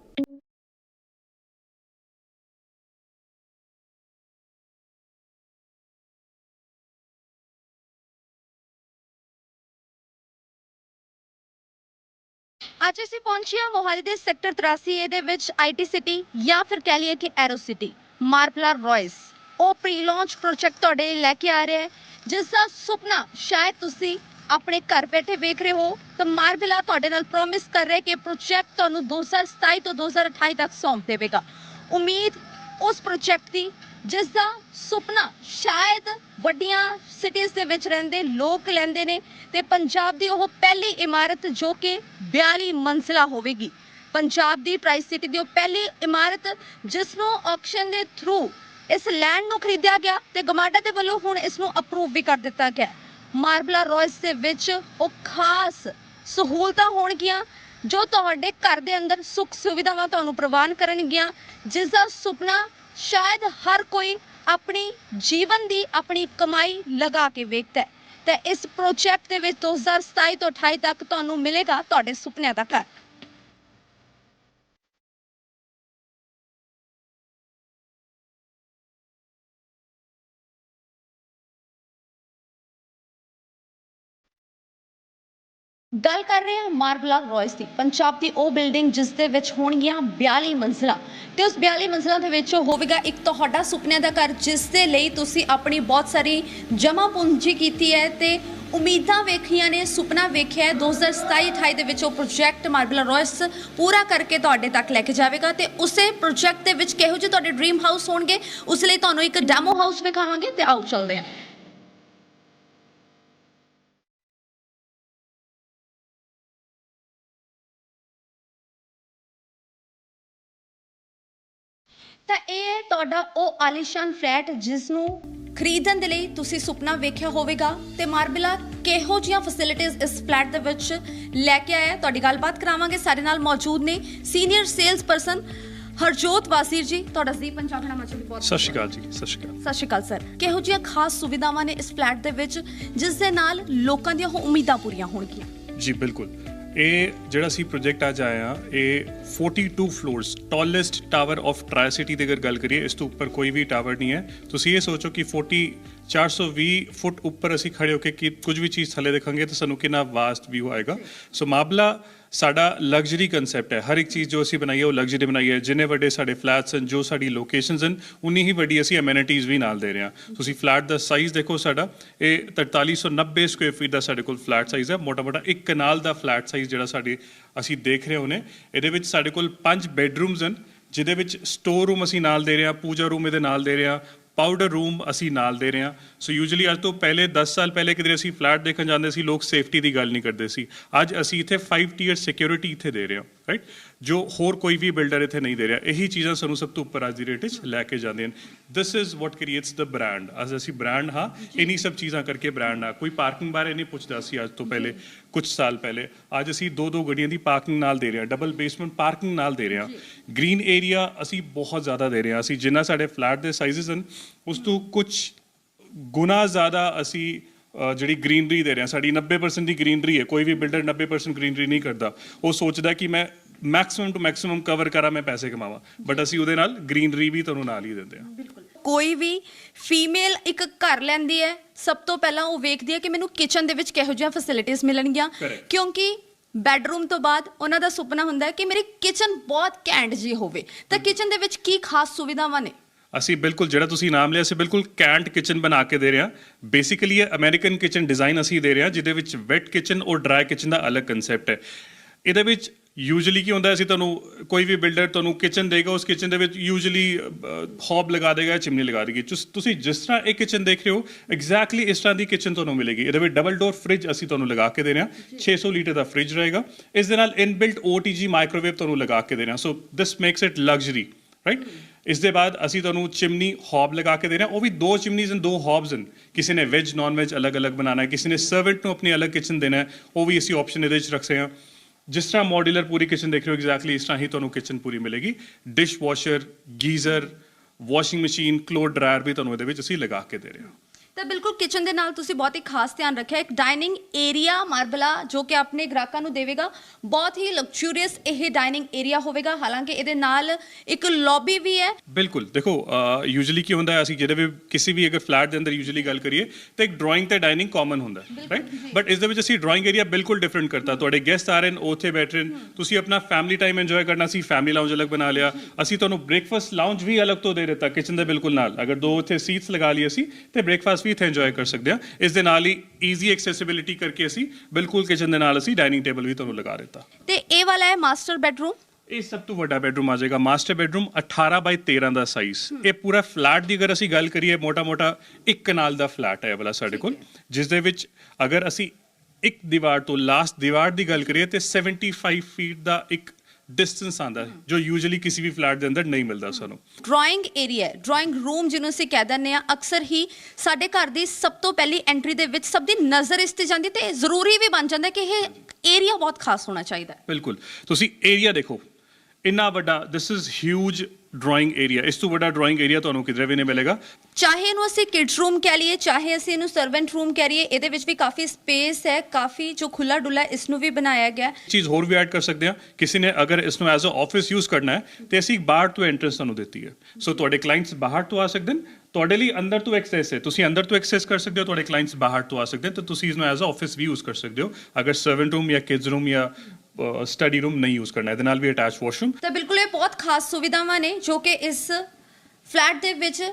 ਅੱਜ ਅਸੀਂ ਪਹੁੰਚੇ ਹਾਂ ਮੋਹਾਲੀ ਦੇ ਸੈਕਟਰ 83 ਦੇ ਵਿੱਚ ਆਈਟੀ ਸਿਟੀ ਜਾਂ ਫਿਰ ਕਹਿ ਲਈਏ ਕਿ ਐਰੋ ਸਿਟੀ ਮਾਰਬਲਾ ਰॉयਸ ਉਹ ਪ੍ਰੀ ਲਾਂਚ ਪ੍ਰੋਜੈਕਟ ਤੁਹਾਡੇ ਲਈ ਲੈ ਕੇ ਆ ਰਿਹਾ ਹੈ, ਜਿਸ ਦਾ ਸੁਪਨਾ ਸ਼ਾਇਦ ਤੁਸੀਂ ਆਪਣੇ ਘਰ ਬੈਠੇ ਵੇਖ ਰਹੇ ਹੋ। ਤਾਂ ਮਾਰਬਲਾ ਤੁਹਾਡੇ ਨਾਲ ਪ੍ਰੋਮਿਸ ਕਰ ਰਿਹਾ ਕਿ ਪ੍ਰੋਜੈਕਟ ਤੁਹਾਨੂੰ 2027 ਤੋਂ 2028 ਤੱਕ ਸੌਂਪ ਦੇਵੇਗਾ। ਉਮੀਦ ਉਸ ਪ੍ਰੋਜੈਕਟ ਦੀ, ਜਿਸ ਦਾ ਸੁਪਨਾ ਸ਼ਾਇਦ ਵੱਡੀਆਂ ਸਿਟੀਜ਼ ਦੇ ਵਿੱਚ ਰਹਿੰਦੇ ਲੋਕ ਲੈਂਦੇ ਨੇ ਤੇ ਪੰਜਾਬ ਦੀ ਉਹ ਪਹਿਲੀ ਇਮਾਰਤ ਜੋ ਕਿ 42 ਮੰਜ਼ਲਾ ਹੋਵੇਗੀ। ਪੰਜਾਬ ਦੀ ਪ੍ਰਾਈਸ ਸਿਟੀ ਦੀ ਉਹ ਪਹਿਲੀ ਇਮਾਰਤ, ਜਿਸ ਨੂੰ ਆਕਸ਼ਨ ਦੇ ਥਰੂ ਇਸ ਲੈਂਡ ਨੂੰ ਖਰੀਦਿਆ ਗਿਆ ਤੇ ਗਮਾਡਾ ਦੇ ਵੱਲੋਂ ਹੁਣ ਇਸ ਨੂੰ ਅਪਰੂਵ ਵੀ ਕਰ ਦਿੱਤਾ ਗਿਆ। ਮਾਰਬਲਾ ਰॉयਸ ਦੇ ਵਿੱਚ ਉਹ ਖਾਸ ਸਹੂਲਤਾਂ ਹੋਣਗੀਆਂ ਜੋ ਤੁਹਾਡੇ ਘਰ ਦੇ ਅੰਦਰ ਸੁੱਖ ਸੁਵਿਧਾਵਾਂ ਤੁਹਾਨੂੰ ਪ੍ਰਵਾਨ ਕਰਨਗੀਆਂ, ਜਿਸ ਦਾ ਸੁਪਨਾ ਸ਼ਾਇਦ ਹਰ ਕੋਈ ਆਪਣੀ ਜੀਵਨ ਦੀ ਆਪਣੀ ਕਮਾਈ ਲਗਾ ਕੇ ਵੇਖਦਾ ਹੈ। ਤੇ ਇਸ ਪ੍ਰੋਜੈਕਟ ਦੇ ਵਿੱਚ 2027 ਤੋਂ 28 ਤੱਕ ਤੁਹਾਨੂੰ ਮਿਲੇਗਾ ਤੁਹਾਡੇ ਸੁਪਨਿਆਂ ਦਾ ਘਰ। ਗੱਲ ਕਰ ਰਹੇ ਹਾਂ ਮਾਰਬਲਾ ਰॉयਸ ਦੀ। ਪੰਜਾਬ ਦੀ ਉਹ ਬਿਲਡਿੰਗ ਜਿਸ ਦੇ ਵਿੱਚ ਹੋਣਗੀਆਂ 42 ਮੰਜ਼ਿਲਾਂ। ਤੇ ਉਸ 42 ਮੰਜ਼ਿਲਾਂ ਦੇ ਵਿੱਚ ਹੋਵੇਗਾ ਇੱਕ ਤੁਹਾਡਾ ਸੁਪਨਿਆਂ ਦਾ ਘਰ, ਜਿਸ ਦੇ ਲਈ ਤੁਸੀਂ ਆਪਣੀ ਬਹੁਤ ਸਾਰੀ ਜਮ੍ਹਾਂ ਪੂੰਜੀ ਕੀਤੀ ਹੈ ਤੇ ਉਮੀਦਾਂ ਵੇਖੀਆਂ ਨੇ, ਸੁਪਨਾ ਵੇਖਿਆ ਹੈ। 2027-28 ਦੇ ਵਿੱਚ ਉਹ ਪ੍ਰੋਜੈਕਟ ਮਾਰਬਲਾ ਰॉयਸ ਪੂਰਾ ਕਰਕੇ ਤੁਹਾਡੇ ਤੱਕ ਲੈ ਕੇ ਜਾਵੇਗਾ ਤੇ ਉਸੇ ਪ੍ਰੋਜੈਕਟ ਦੇ ਵਿੱਚ ਕਿਹੋ ਜਿਹੇ ਤੁਹਾਡੇ ਡ੍ਰੀਮ ਹਾਊਸ ਹੋਣਗੇ, ਉਸ ਲਈ ਤੁਹਾਨੂੰ ਇੱਕ ਡੈਮੋ ਹਾਊਸ ਵਿਖਾਵਾਂਗੇ ਤੇ ਆਓ ਚੱਲਦੇ ਹਾਂ। ਤਾਂ ਇਹ ਹੈ ਤੁਹਾਡਾ ਉਹ ਆਲੀਸ਼ਾਨ ਫਲੈਟ ਜਿਸ ਨੂੰ ਖਰੀਦਣ ਦੇ ਲਈ ਤੁਸੀਂ ਸੁਪਨਾ ਵੇਖਿਆ ਹੋਵੇਗਾ ਤੇ ਮਾਰਬਲਾ ਕਿਹੋ ਜਿਹੀਆਂ ਫੈਸਿਲਿਟੀਆਂ ਇਸ ਫਲੈਟ ਦੇ ਵਿੱਚ ਲੈ ਕੇ ਆਇਆ? ਤੁਹਾਡੀ ਗੱਲਬਾਤ ਕਰਾਵਾਂਗੇ। ਸਾਡੇ ਨਾਲ ਮੌਜੂਦ ਨੇ senior sales person Harjot Wasir ji ਤੁਹਾਡਾ ਜੀ ਪੰਜਾਬ ਨਾਮਾ ਚ ਬਹੁਤ ਸਤਿ ਸ਼੍ਰੀ ਅਕਾਲ ਜੀ ਸਤਿ ਸ਼੍ਰੀ ਅਕਾਲ। ਸਤਿ ਸ਼੍ਰੀ ਅਕਾਲ ਸਰ ਕਿਹੋ ਜਿਹੀਆਂ ਖਾਸ ਸੁਵਿਧਾਵਾਂ ਨੇ ਇਸ ਫਲੈਟ ਦੇ ਵਿੱਚ ਜਿਸ ਦੇ ਨਾਲ ਲੋਕਾਂ ਦੀਆਂ ਉਮੀਦਾਂ ਪੂਰੀਆਂ ਹੋਣਗੀਆਂ? ਜੀ ਬਿਲਕੁਲ। ਇਹ ਜਿਹੜਾ ਸੀ ਪ੍ਰੋਜੈਕਟ ਅੱਜ ਆਇਆ ਇਹ 42 floors tallest tower of tricity ਦੀ ਅਗਰ ਗੱਲ ਕਰੀਏ, ਇਸ ਤੋਂ ਉੱਪਰ ਕੋਈ ਵੀ ਟਾਵਰ ਨਹੀਂ ਹੈ। ਤੁਸੀਂ ਇਹ ਸੋਚੋ ਕਿ 40 420 ਫੁੱਟ ਉੱਪਰ ਅਸੀਂ ਖੜੇ ਹੋ ਕੇ ਕੀ ਕੁਝ ਵੀ ਚੀਜ਼ ਥੱਲੇ ਦੇਖਾਂਗੇ ਤਾਂ ਸਾਨੂੰ ਕਿੰਨਾ ਵਾਸਟ ਵਿਊ ਆਏਗਾ। ਸੋ ਮਾਬਲਾ ਸਾਡਾ ਲਗਜ਼ਰੀ ਕਨਸੈਪਟ ਹੈ। ਹਰ ਇੱਕ ਚੀਜ਼ ਜੋ ਅਸੀਂ ਬਣਾਈ ਹੈ, ਉਹ ਲਗਜ਼ਰੀ ਬਣਾਈ ਹੈ। ਜਿੰਨੇ ਵੱਡੇ ਸਾਡੇ ਫਲੈਟਸ ਹਨ, ਜੋ ਸਾਡੀ ਲੋਕੇਸ਼ਨਸ ਹਨ, ਉਨੀ ਹੀ ਵੱਡੀ ਅਸੀਂ ਅਮੈਨਿਟੀਜ਼ ਵੀ ਨਾਲ ਦੇ ਰਹੇ ਹਾਂ। ਤੁਸੀਂ ਫਲੈਟ ਦਾ ਸਾਈਜ਼ ਦੇਖੋ ਸਾਡਾ। ਇਹ 4390 ਸਕੁਅਰ ਫੀਟ ਦਾ ਸਾਡੇ ਕੋਲ ਫਲੈਟ ਸਾਈਜ਼ ਹੈ। ਮੋਟਾ ਮੋਟਾ ਇੱਕ ਕਨਾਲ ਦਾ ਫਲੈਟ ਸਾਈਜ਼ ਜਿਹੜਾ ਸਾਡੇ ਅਸੀਂ ਦੇਖ ਰਹੇ ਹੋਨੇ ਇਹਦੇ ਵਿੱਚ ਸਾਡੇ ਕੋਲ ਪੰਜ ਬੈਡਰੂਮਸ ਹਨ, ਜਿਹਦੇ ਵਿੱਚ ਸਟੋਰ ਰੂਮ ਅਸੀਂ ਨਾਲ ਦੇ ਰਹੇ ਹਾਂ, ਪੂਜਾ ਰੂਮ ਇਹਦੇ ਨਾਲ ਦੇ ਰਹੇ ਹਾਂ। ਪਾਊਡਰ ਰੂਮ ਅਸੀਂ ਨਾਲ ਦੇ ਰਹੇ ਹਾਂ। ਸੋ ਯੂਜੂਲੀ ਅੱਜ ਤੋਂ ਪਹਿਲੇ 10 ਸਾਲ ਪਹਿਲੇ ਕਿਤੇ ਅਸੀਂ ਫਲੈਟ ਦੇਖਣ ਜਾਂਦੇ ਸੀ ਲੋਕ ਸੇਫਟੀ ਦੀ ਗੱਲ ਨਹੀਂ ਕਰਦੇ ਸੀ। ਅੱਜ ਅਸੀਂ ਇੱਥੇ 5 ਟੀਅਰ ਸਿਕਿਉਰਿਟੀ ਇੱਥੇ ਦੇ ਰਹੇ ਹਾਂ ਰਾਈਟ ਜੋ ਹੋਰ ਕੋਈ ਵੀ ਬਿਲਡਰ ਇੱਥੇ ਨਹੀਂ ਦੇ ਰਿਹਾ। ਇਹੀ ਚੀਜ਼ਾਂ ਸਾਨੂੰ ਸਭ ਤੋਂ ਉੱਪਰ ਅੱਜ ਦੀ ਰੇਟ ਵਿੱਚ ਲੈ ਕੇ ਜਾਂਦੀਆਂ ਨੇ। This is what creates the brand us ਅਸੀਂ ਬ੍ਰਾਂਡ ਹਾਂ ਇਨੀ ਸਭ ਚੀਜ਼ਾਂ ਕਰਕੇ ਬ੍ਰਾਂਡ ਆ। ਕੋਈ ਪਾਰਕਿੰਗ ਬਾਰੇ ਨਹੀਂ ਪੁੱਛਦਾ ਸੀ ਅੱਜ ਤੋਂ ਪਹਿਲੇ। ਕੁਝ ਸਾਲ ਪਹਿਲੇ। ਅੱਜ ਅਸੀਂ ਦੋ ਦੋ ਗੱਡੀਆਂ ਦੀ ਪਾਰਕਿੰਗ ਨਾਲ ਦੇ ਰਹੇ ਹਾਂ ਡਬਲ ਬੇਸਮੈਂਟ ਪਾਰਕਿੰਗ ਨਾਲ ਦੇ ਰਹੇ। ਹਾਂ ਗ੍ਰੀਨ ਏਰੀਆ ਅਸੀਂ ਬਹੁਤ ਜ਼ਿਆਦਾ ਦੇ ਰਹੇ। ਹਾਂ ਅਸੀਂ ਜਿੰਨਾ ਸਾਡੇ ਫਲੈਟ ਦੇ ਸਾਈਜ਼ਸ ਹਨ ਉਸ ਤੋਂ ਕੁਝ ਗੁਣਾ ਜ਼ਿਆਦਾ ਅਸੀਂ ਜਿਹੜੀ ਗ੍ਰੀਨਰੀ ਦੇ ਰਹੇ ਹਾਂ। ਸਾਡੀ 90% ਦੀ ਗ੍ਰੀਨਰੀ ਹੈ। ਕੋਈ ਵੀ ਬਿਲਡਰ 90% ਗ੍ਰੀਨਰੀ ਨਹੀਂ ਕਰਦਾ। ਉਹ ਸੋਚਦਾ ਕਿ ਮੈਂ ਮੈਕਸਿਮਮ ਟੂ ਮੈਕਸਿਮਮ ਕਵਰ ਕਰਾਂ ਮੈਂ ਪੈਸੇ ਕਮਾਵਾਂ। ਬਟ ਅਸੀਂ ਉਹਦੇ ਨਾਲ ਗ੍ਰੀਨਰੀ ਵੀ ਤੁਹਾਨੂੰ ਨਾਲ ਹੀ ਦਿੰਦੇ ਹਾਂ। ਕੋਈ ਵੀ ਫੀਮੇਲ ਇੱਕ ਘਰ ਲੈਂਦੀ ਹੈ ਸਭ ਤੋਂ ਪਹਿਲਾਂ ਉਹ ਵੇਖਦੀ ਹੈ ਕਿ ਮੈਨੂੰ ਕਿਚਨ ਦੇ ਵਿੱਚ ਕਿਹੋ ਜਿਹੀਆਂ ਫੈਸਿਲਿਟੀਆਂ ਮਿਲਣਗੀਆਂ। Correct. ਕਿਉਂਕਿ ਬੈੱਡਰੂਮ ਤੋਂ ਬਾਅਦ ਉਹਨਾਂ ਦਾ ਸੁਪਨਾ ਹੁੰਦਾ ਹੈ ਕਿ ਮੇਰੀ ਕਿਚਨ ਬਹੁਤ ਕੈਂਟ ਜੀ ਹੋਵੇ। ਤਾਂ ਕਿਚਨ ਦੇ ਵਿੱਚ ਕੀ ਖਾਸ ਸੁਵਿਧਾਵਾਂ ਨੇ? ਅਸੀਂ ਬਿਲਕੁਲ ਜਿਹੜਾ ਤੁਸੀਂ ਨਾਮ ਲਿਆ ਅਸੀਂ ਬਿਲਕੁਲ ਕੈਂਟ ਕਿਚਨ ਬਣਾ ਕੇ ਦੇ ਰਹੇ ਹਾਂ। ਬੇਸਿਕਲੀ ਇਹ ਅਮਰੀਕਨ ਕਿਚਨ ਡਿਜ਼ਾਈਨ ਅਸੀਂ ਦੇ ਰਹੇ ਹਾਂ ਜਿਹਦੇ ਵਿੱਚ ਵੈਟ ਕਿਚਨ ਔਰ ਡਰਾਈ ਕਿਚਨ ਦਾ ਅਲੱਗ ਕਨਸੈਪਟ ਹੈ। ਇਹਦੇ ਵਿੱਚ ਯੂਜੂਲੀ ਕੀ ਹੁੰਦਾ ਅਸੀਂ ਤੁਹਾਨੂੰ ਕੋਈ ਵੀ ਬਿਲਡਰ ਤੁਹਾਨੂੰ ਕਿਚਨ ਦੇਗਾ ਉਸ ਕਿਚਨ ਦੇ ਵਿੱਚ ਯੂਜੂਲੀ ਹੌਬ ਲਗਾ ਦੇਗਾ ਚਿਮਨੀ ਲਗਾ ਦੇਗੀ। ਤੁਸ- ਜਿਸ ਤਰ੍ਹਾਂ ਇਹ ਕਿਚਨ ਦੇਖ ਰਹੇ ਹੋ ਐਗਜ਼ੈਕਟਲੀ ਇਸ ਤਰ੍ਹਾਂ ਦੀ ਕਿਚਨ ਤੁਹਾਨੂੰ ਮਿਲੇਗੀ। ਇਹਦੇ ਵਿੱਚ ਡਬਲ ਡੋਰ ਫ੍ਰਿਜ ਅਸੀਂ ਤੁਹਾਨੂੰ ਲਗਾ ਕੇ ਦੇ ਰਹੇ ਹਾਂ। 600 ਲੀਟਰ ਦਾ ਫ੍ਰਿਜ ਰਹੇਗਾ। ਇਸ ਦੇ ਨਾਲ ਇਨਬਿਲਟ OTG ਮਾਈਕ੍ਰੋਵੇਵ ਤੁਹਾਨੂੰ ਲਗਾ ਕੇ ਦੇ ਰਹੇ ਹਾਂ। So this makes it luxury right ਇਸ ਦੇ ਬਾਅਦ ਅਸੀਂ ਤੁਹਾਨੂੰ ਚਿਮਨੀ ਹੌਬ ਲਗਾ ਕੇ ਦੇ ਰਹੇ ਹਾਂ। ਉਹ ਵੀ ਦੋ ਚਿਮਨੀਜ਼ ਹਨ ਦੋ ਹੌਬਸ ਹਨ। ਕਿਸੇ ਨੇ ਵੈਜ ਨਾਨ ਵੈਜ ਅਲੱਗ-ਅਲੱਗ ਬਣਾਉਣਾ ਹੈ। ਕਿਸੇ ਨੇ ਸਰਵੈਂਟ ਨੂੰ ਆਪਣੀ ਅਲੱਗ ਕਿਚਨ ਦੇਣਾ ਹੈ। ਉਹ ਵੀ ਅਸੀਂ ਆਪਸ਼ਨ ਇਹਦੇ ਵਿੱਚ ਰੱਖ ਰਹੇ ਹਾਂ। ਜਿਸ ਤਰ੍ਹਾਂ ਮੋਡੂਲਰ ਪੂਰੀ ਕਿਚਨ ਦੇਖ ਰਹੇ ਹੋ ਐਗਜ਼ੈਕਟਲੀ ਇਸ ਤਰ੍ਹਾਂ ਹੀ ਤੁਹਾਨੂੰ ਕਿਚਨ ਪੂਰੀ ਮਿਲੇਗੀ। Dishwasher geyser washing machine cloth dryer ਵੀ ਤੁਹਾਨੂੰ ਇਹਦੇ ਵਿੱਚ ਅਸੀਂ ਲਗਾ ਕੇ ਦੇ ਰਹੇ ਹਾਂ। ਤਾਂ ਬਿਲਕੁਲ ਕਿਚਨ ਦੇ ਨਾਲ ਤੁਸੀਂ ਬਹੁਤ ਹੀ ਖਾਸ ਧਿਆਨ ਰੱਖਿਆ। ਇੱਕ ਡਾਈਨਿੰਗ ਏਰੀਆ ਮਾਰਬਲਾ ਜੋ ਕਿ ਆਪਣੇ ਗ੍ਰਾਹਕਾਂ ਨੂੰ ਦੇਵੇਗਾ। ਬਹੁਤ ਹੀ ਲਗਜ਼ਰੀਅਸ ਇਹ ਡਾਈਨਿੰਗ ਏਰੀਆ ਹੋਵੇਗਾ। ਹਾਲਾਂਕਿ ਇਹਦੇ ਨਾਲ ਇੱਕ ਲੌਬੀ ਵੀ ਹੈ। ਬਿਲਕੁਲ। ਦੇਖੋ ਯੂਜੂਲੀ ਕੀ ਹੁੰਦਾ ਹੈ ਅਸੀਂ ਜਿਹੜੇ ਵੀ ਕਿਸੇ ਵੀ ਅਗਰ ਫਲੈਟ ਦੇ ਅੰਦਰ ਯੂਜੂਲੀ ਗੱਲ ਕਰੀਏ ਤਾਂ ਇੱਕ ਡਰਾਇੰਗ ਤੇ ਡਾਈਨਿੰਗ ਕਾਮਨ ਹੁੰਦਾ ਰਾਈਟ ਬਟ ਇਸ ਦੇ ਵਿੱਚ ਅਸੀਂ ਡਰਾਇੰਗ ਏਰੀਆ ਬਿਲਕੁਲ ਡਿਫਰੈਂਟ ਕਰਤਾ। ਤੁਹਾਡੇ ਗੈਸਟ ਆ ਰਹੇ ਨੇ ਉੱਥੇ ਬੈਠ ਰਹੇ ਨੇ। ਤੁਸੀਂ ਆਪਣਾ ਫੈਮਿਲੀ ਟਾਈਮ ਇੰਜੋਏ ਕਰਨਾ ਸੀ ਫੈਮਿਲੀ ਲਾਉਂਜ ਅਲੱਗ ਬਣਾ ਲਿਆ। ਅਸੀਂ ਤੁਹਾਨੂੰ ਬ੍ਰੇਕਫਾਸਟ ਲਾਉਂਜ ਵੀ ਅਲੱਗ ਤੋਂ ਦੇ ਦਿੱਤਾ ਕਿਚਨ ਦੇ ਬਿਲਕੁਲ ਨਾਲ। ਅਗਰ ਦੋ ਉੱਥੇ ਸੀਟਸ ਲਗਾ ਲਈ ਅਸੀਂ ਤੇ ਬ੍ਰੇਕਫਾਸਟ ਵੀ ਇੱਥੇ ਇੰਜੋਏ ਕਰ ਸਕਦੇ ਹਾਂ। ਇਸ ਦੇ ਨਾਲ ਹੀ ਈਜ਼ੀ ਐਕਸੈਸਿਬਿਲਿਟੀ ਕਰਕੇ ਅਸੀਂ ਬਿਲਕੁਲ ਕਿਚਨ ਦੇ ਨਾਲ ਅਸੀਂ ਡਾਈਨਿੰਗ ਟੇਬਲ ਵੀ ਤੁਹਾਨੂੰ ਲਗਾ ਦਿੱਤਾ। ਤੇ ਇਹ ਵਾਲਾ ਹੈ ਮਾਸਟਰ ਬੈਡਰੂਮ ਇਹ ਸਭ ਤੋਂ ਵੱਡਾ ਬੈਡਰੂਮ ਆ ਜਾਏਗਾ। ਮਾਸਟਰ ਬੈਡਰੂਮ 18 ਬਾਈ 13 ਦਾ ਸਾਈਜ਼ ਇਹ ਪੂਰਾ ਫਲੈਟ ਦੀ ਅਗਰ ਅਸੀਂ ਗੱਲ ਕਰੀਏ ਮੋਟਾ-ਮੋਟਾ ਇੱਕ ਕਨਾਲ ਦਾ ਫਲੈਟ ਹੈ ਵਾਲਾ ਸਾਡੇ ਕੋਲ। ਜਿਸ ਦੇ ਵਿੱਚ ਅਗਰ ਅਸੀਂ ਇੱਕ ਦੀਵਾਰ ਤੋਂ ਲਾਸਟ ਦੀਵਾਰ ਦੀ ਗੱਲ ਕਰੀਏ ਤੇ 75 ਫੀਟ ਦਾ ਇੱਕ ਡਿਸਟੈਂਸ ਆਂਦਾ ਜੋ ਯੂਜੂਲੀ ਕਿਸੇ ਵੀ ਫਲੈਟ ਦੇ ਅੰਦਰ ਨਹੀਂ ਮਿਲਦਾ ਸਾਨੂੰ। ਡਰਾਇੰਗ ਏਰੀਆ ਡਰਾਇੰਗ ਰੂਮ ਜਿਹਨੂੰ ਅਸੀਂ ਕਹਿ ਦਿੰਦੇ ਆ ਅਕਸਰ ਹੀ ਸਾਡੇ ਘਰ ਦੀ ਸਭ ਤੋਂ ਪਹਿਲੀ ਐਂਟਰੀ ਦੇ ਵਿੱਚ ਸਭ ਦੀ ਨਜ਼ਰ ਇਸ ਤੇ ਜਾਂਦੀ ਤੇ ਜ਼ਰੂਰੀ ਵੀ ਬਣ ਜਾਂਦਾ ਕਿ ਇਹ ਏਰੀਆ ਬਹੁਤ ਖਾਸ ਹੋਣਾ ਚਾਹੀਦਾ ਬਿਲਕੁਲ। ਤੁਸੀਂ ਏਰੀਆ ਦੇਖੋ ਇੰਨਾ ਵੱਡਾ this is huge drawing area ਇਸ ਤੋਂ ਵੱਡਾ ਡਰਾਇੰਗ ਏਰੀਆ ਤੁਹਾਨੂੰ ਕਿਧਰੇ ਵੀ ਨਹੀਂ ਮਿਲੇਗਾ। ਚਾਹੇ ਇਹਨੂੰ ਅਸੀਂ ਕਿਡਸ ਰੂਮ ਕਹਿ ਲਈਏ ਚਾਹੇ ਅਸੀਂ ਇਹਨੂੰ ਸਰਵੈਂਟ ਰੂਮ ਕਹਿ ਲਈਏ ਇਹਦੇ ਵਿੱਚ ਵੀ ਕਾਫੀ ਸਪੇਸ ਹੈ ਕਾਫੀ ਜੋ ਖੁੱਲਾ ਡੁੱਲਾ ਇਸ ਨੂੰ ਵੀ ਬਣਾਇਆ ਗਿਆ ਹੈ। ਚੀਜ਼ ਹੋਰ ਵੀ ਐਡ ਕਰ ਸਕਦੇ ਹਾਂ। ਕਿਸੇ ਨੇ ਅਗਰ ਇਸ ਨੂੰ ਐਜ਼ ਅ ਆਫਿਸ ਯੂਜ਼ ਕਰਨਾ ਹੈ ਤੇ ਅਸੀਂ ਬਾਹਰ ਤੋਂ ਐਂਟਰੈਂਸ ਤੁਹਾਨੂੰ ਦਿੱਤੀ ਹੈ। ਸੋ ਤੁਹਾਡੇ ਕਲਾਇੰਟਸ ਬਾਹਰ ਤੋਂ ਆ ਸਕਦੇ ਨੇ ਤੁਹਾਡੇ ਲਈ ਅੰਦਰ ਤੋਂ ਐਕਸੈਸ ਹੈ। ਤੁਸੀਂ ਅੰਦਰ ਤੋਂ ਐਕਸੈਸ ਕਰ ਸਕਦੇ ਹੋ ਤੁਹਾਡੇ ਕਲਾਇੰਟਸ ਬਾਹਰ ਤੋਂ ਆ ਸਕਦੇ ਨੇ ਤਾਂ ਤੁਸੀਂ ਇਸ ਨੂੰ ਐਜ਼ ਅ ਆਫਿਸ ਵੀ ਯੂਜ਼ ਕਰ ਸਕਦੇ ਹੋ। ਅਗਰ ਸਰਵੈਂਟ ਰੂਮ ਜਾਂ ਕਿਡਸ ਰੂਮ ਜਾਂ ਸਟੱਡੀ ਰੂਮ ਨਹੀਂ ਯੂਜ਼ ਕਰਨਾ, ਇਹਦੇ ਨਾਲ ਵੀ ਅਟੈਚ ਵਾਸ਼ਰੂਮ ਤਾਂ ਬਿਲਕੁਲ ਇਹ ਬਹੁਤ ਖਾਸ ਸੁਵਿਧਾਵਾਂ ਨੇ, ਜੋ ਕਿ ਇਸ ਫਲੈਟ ਦੇ ਵਿੱਚ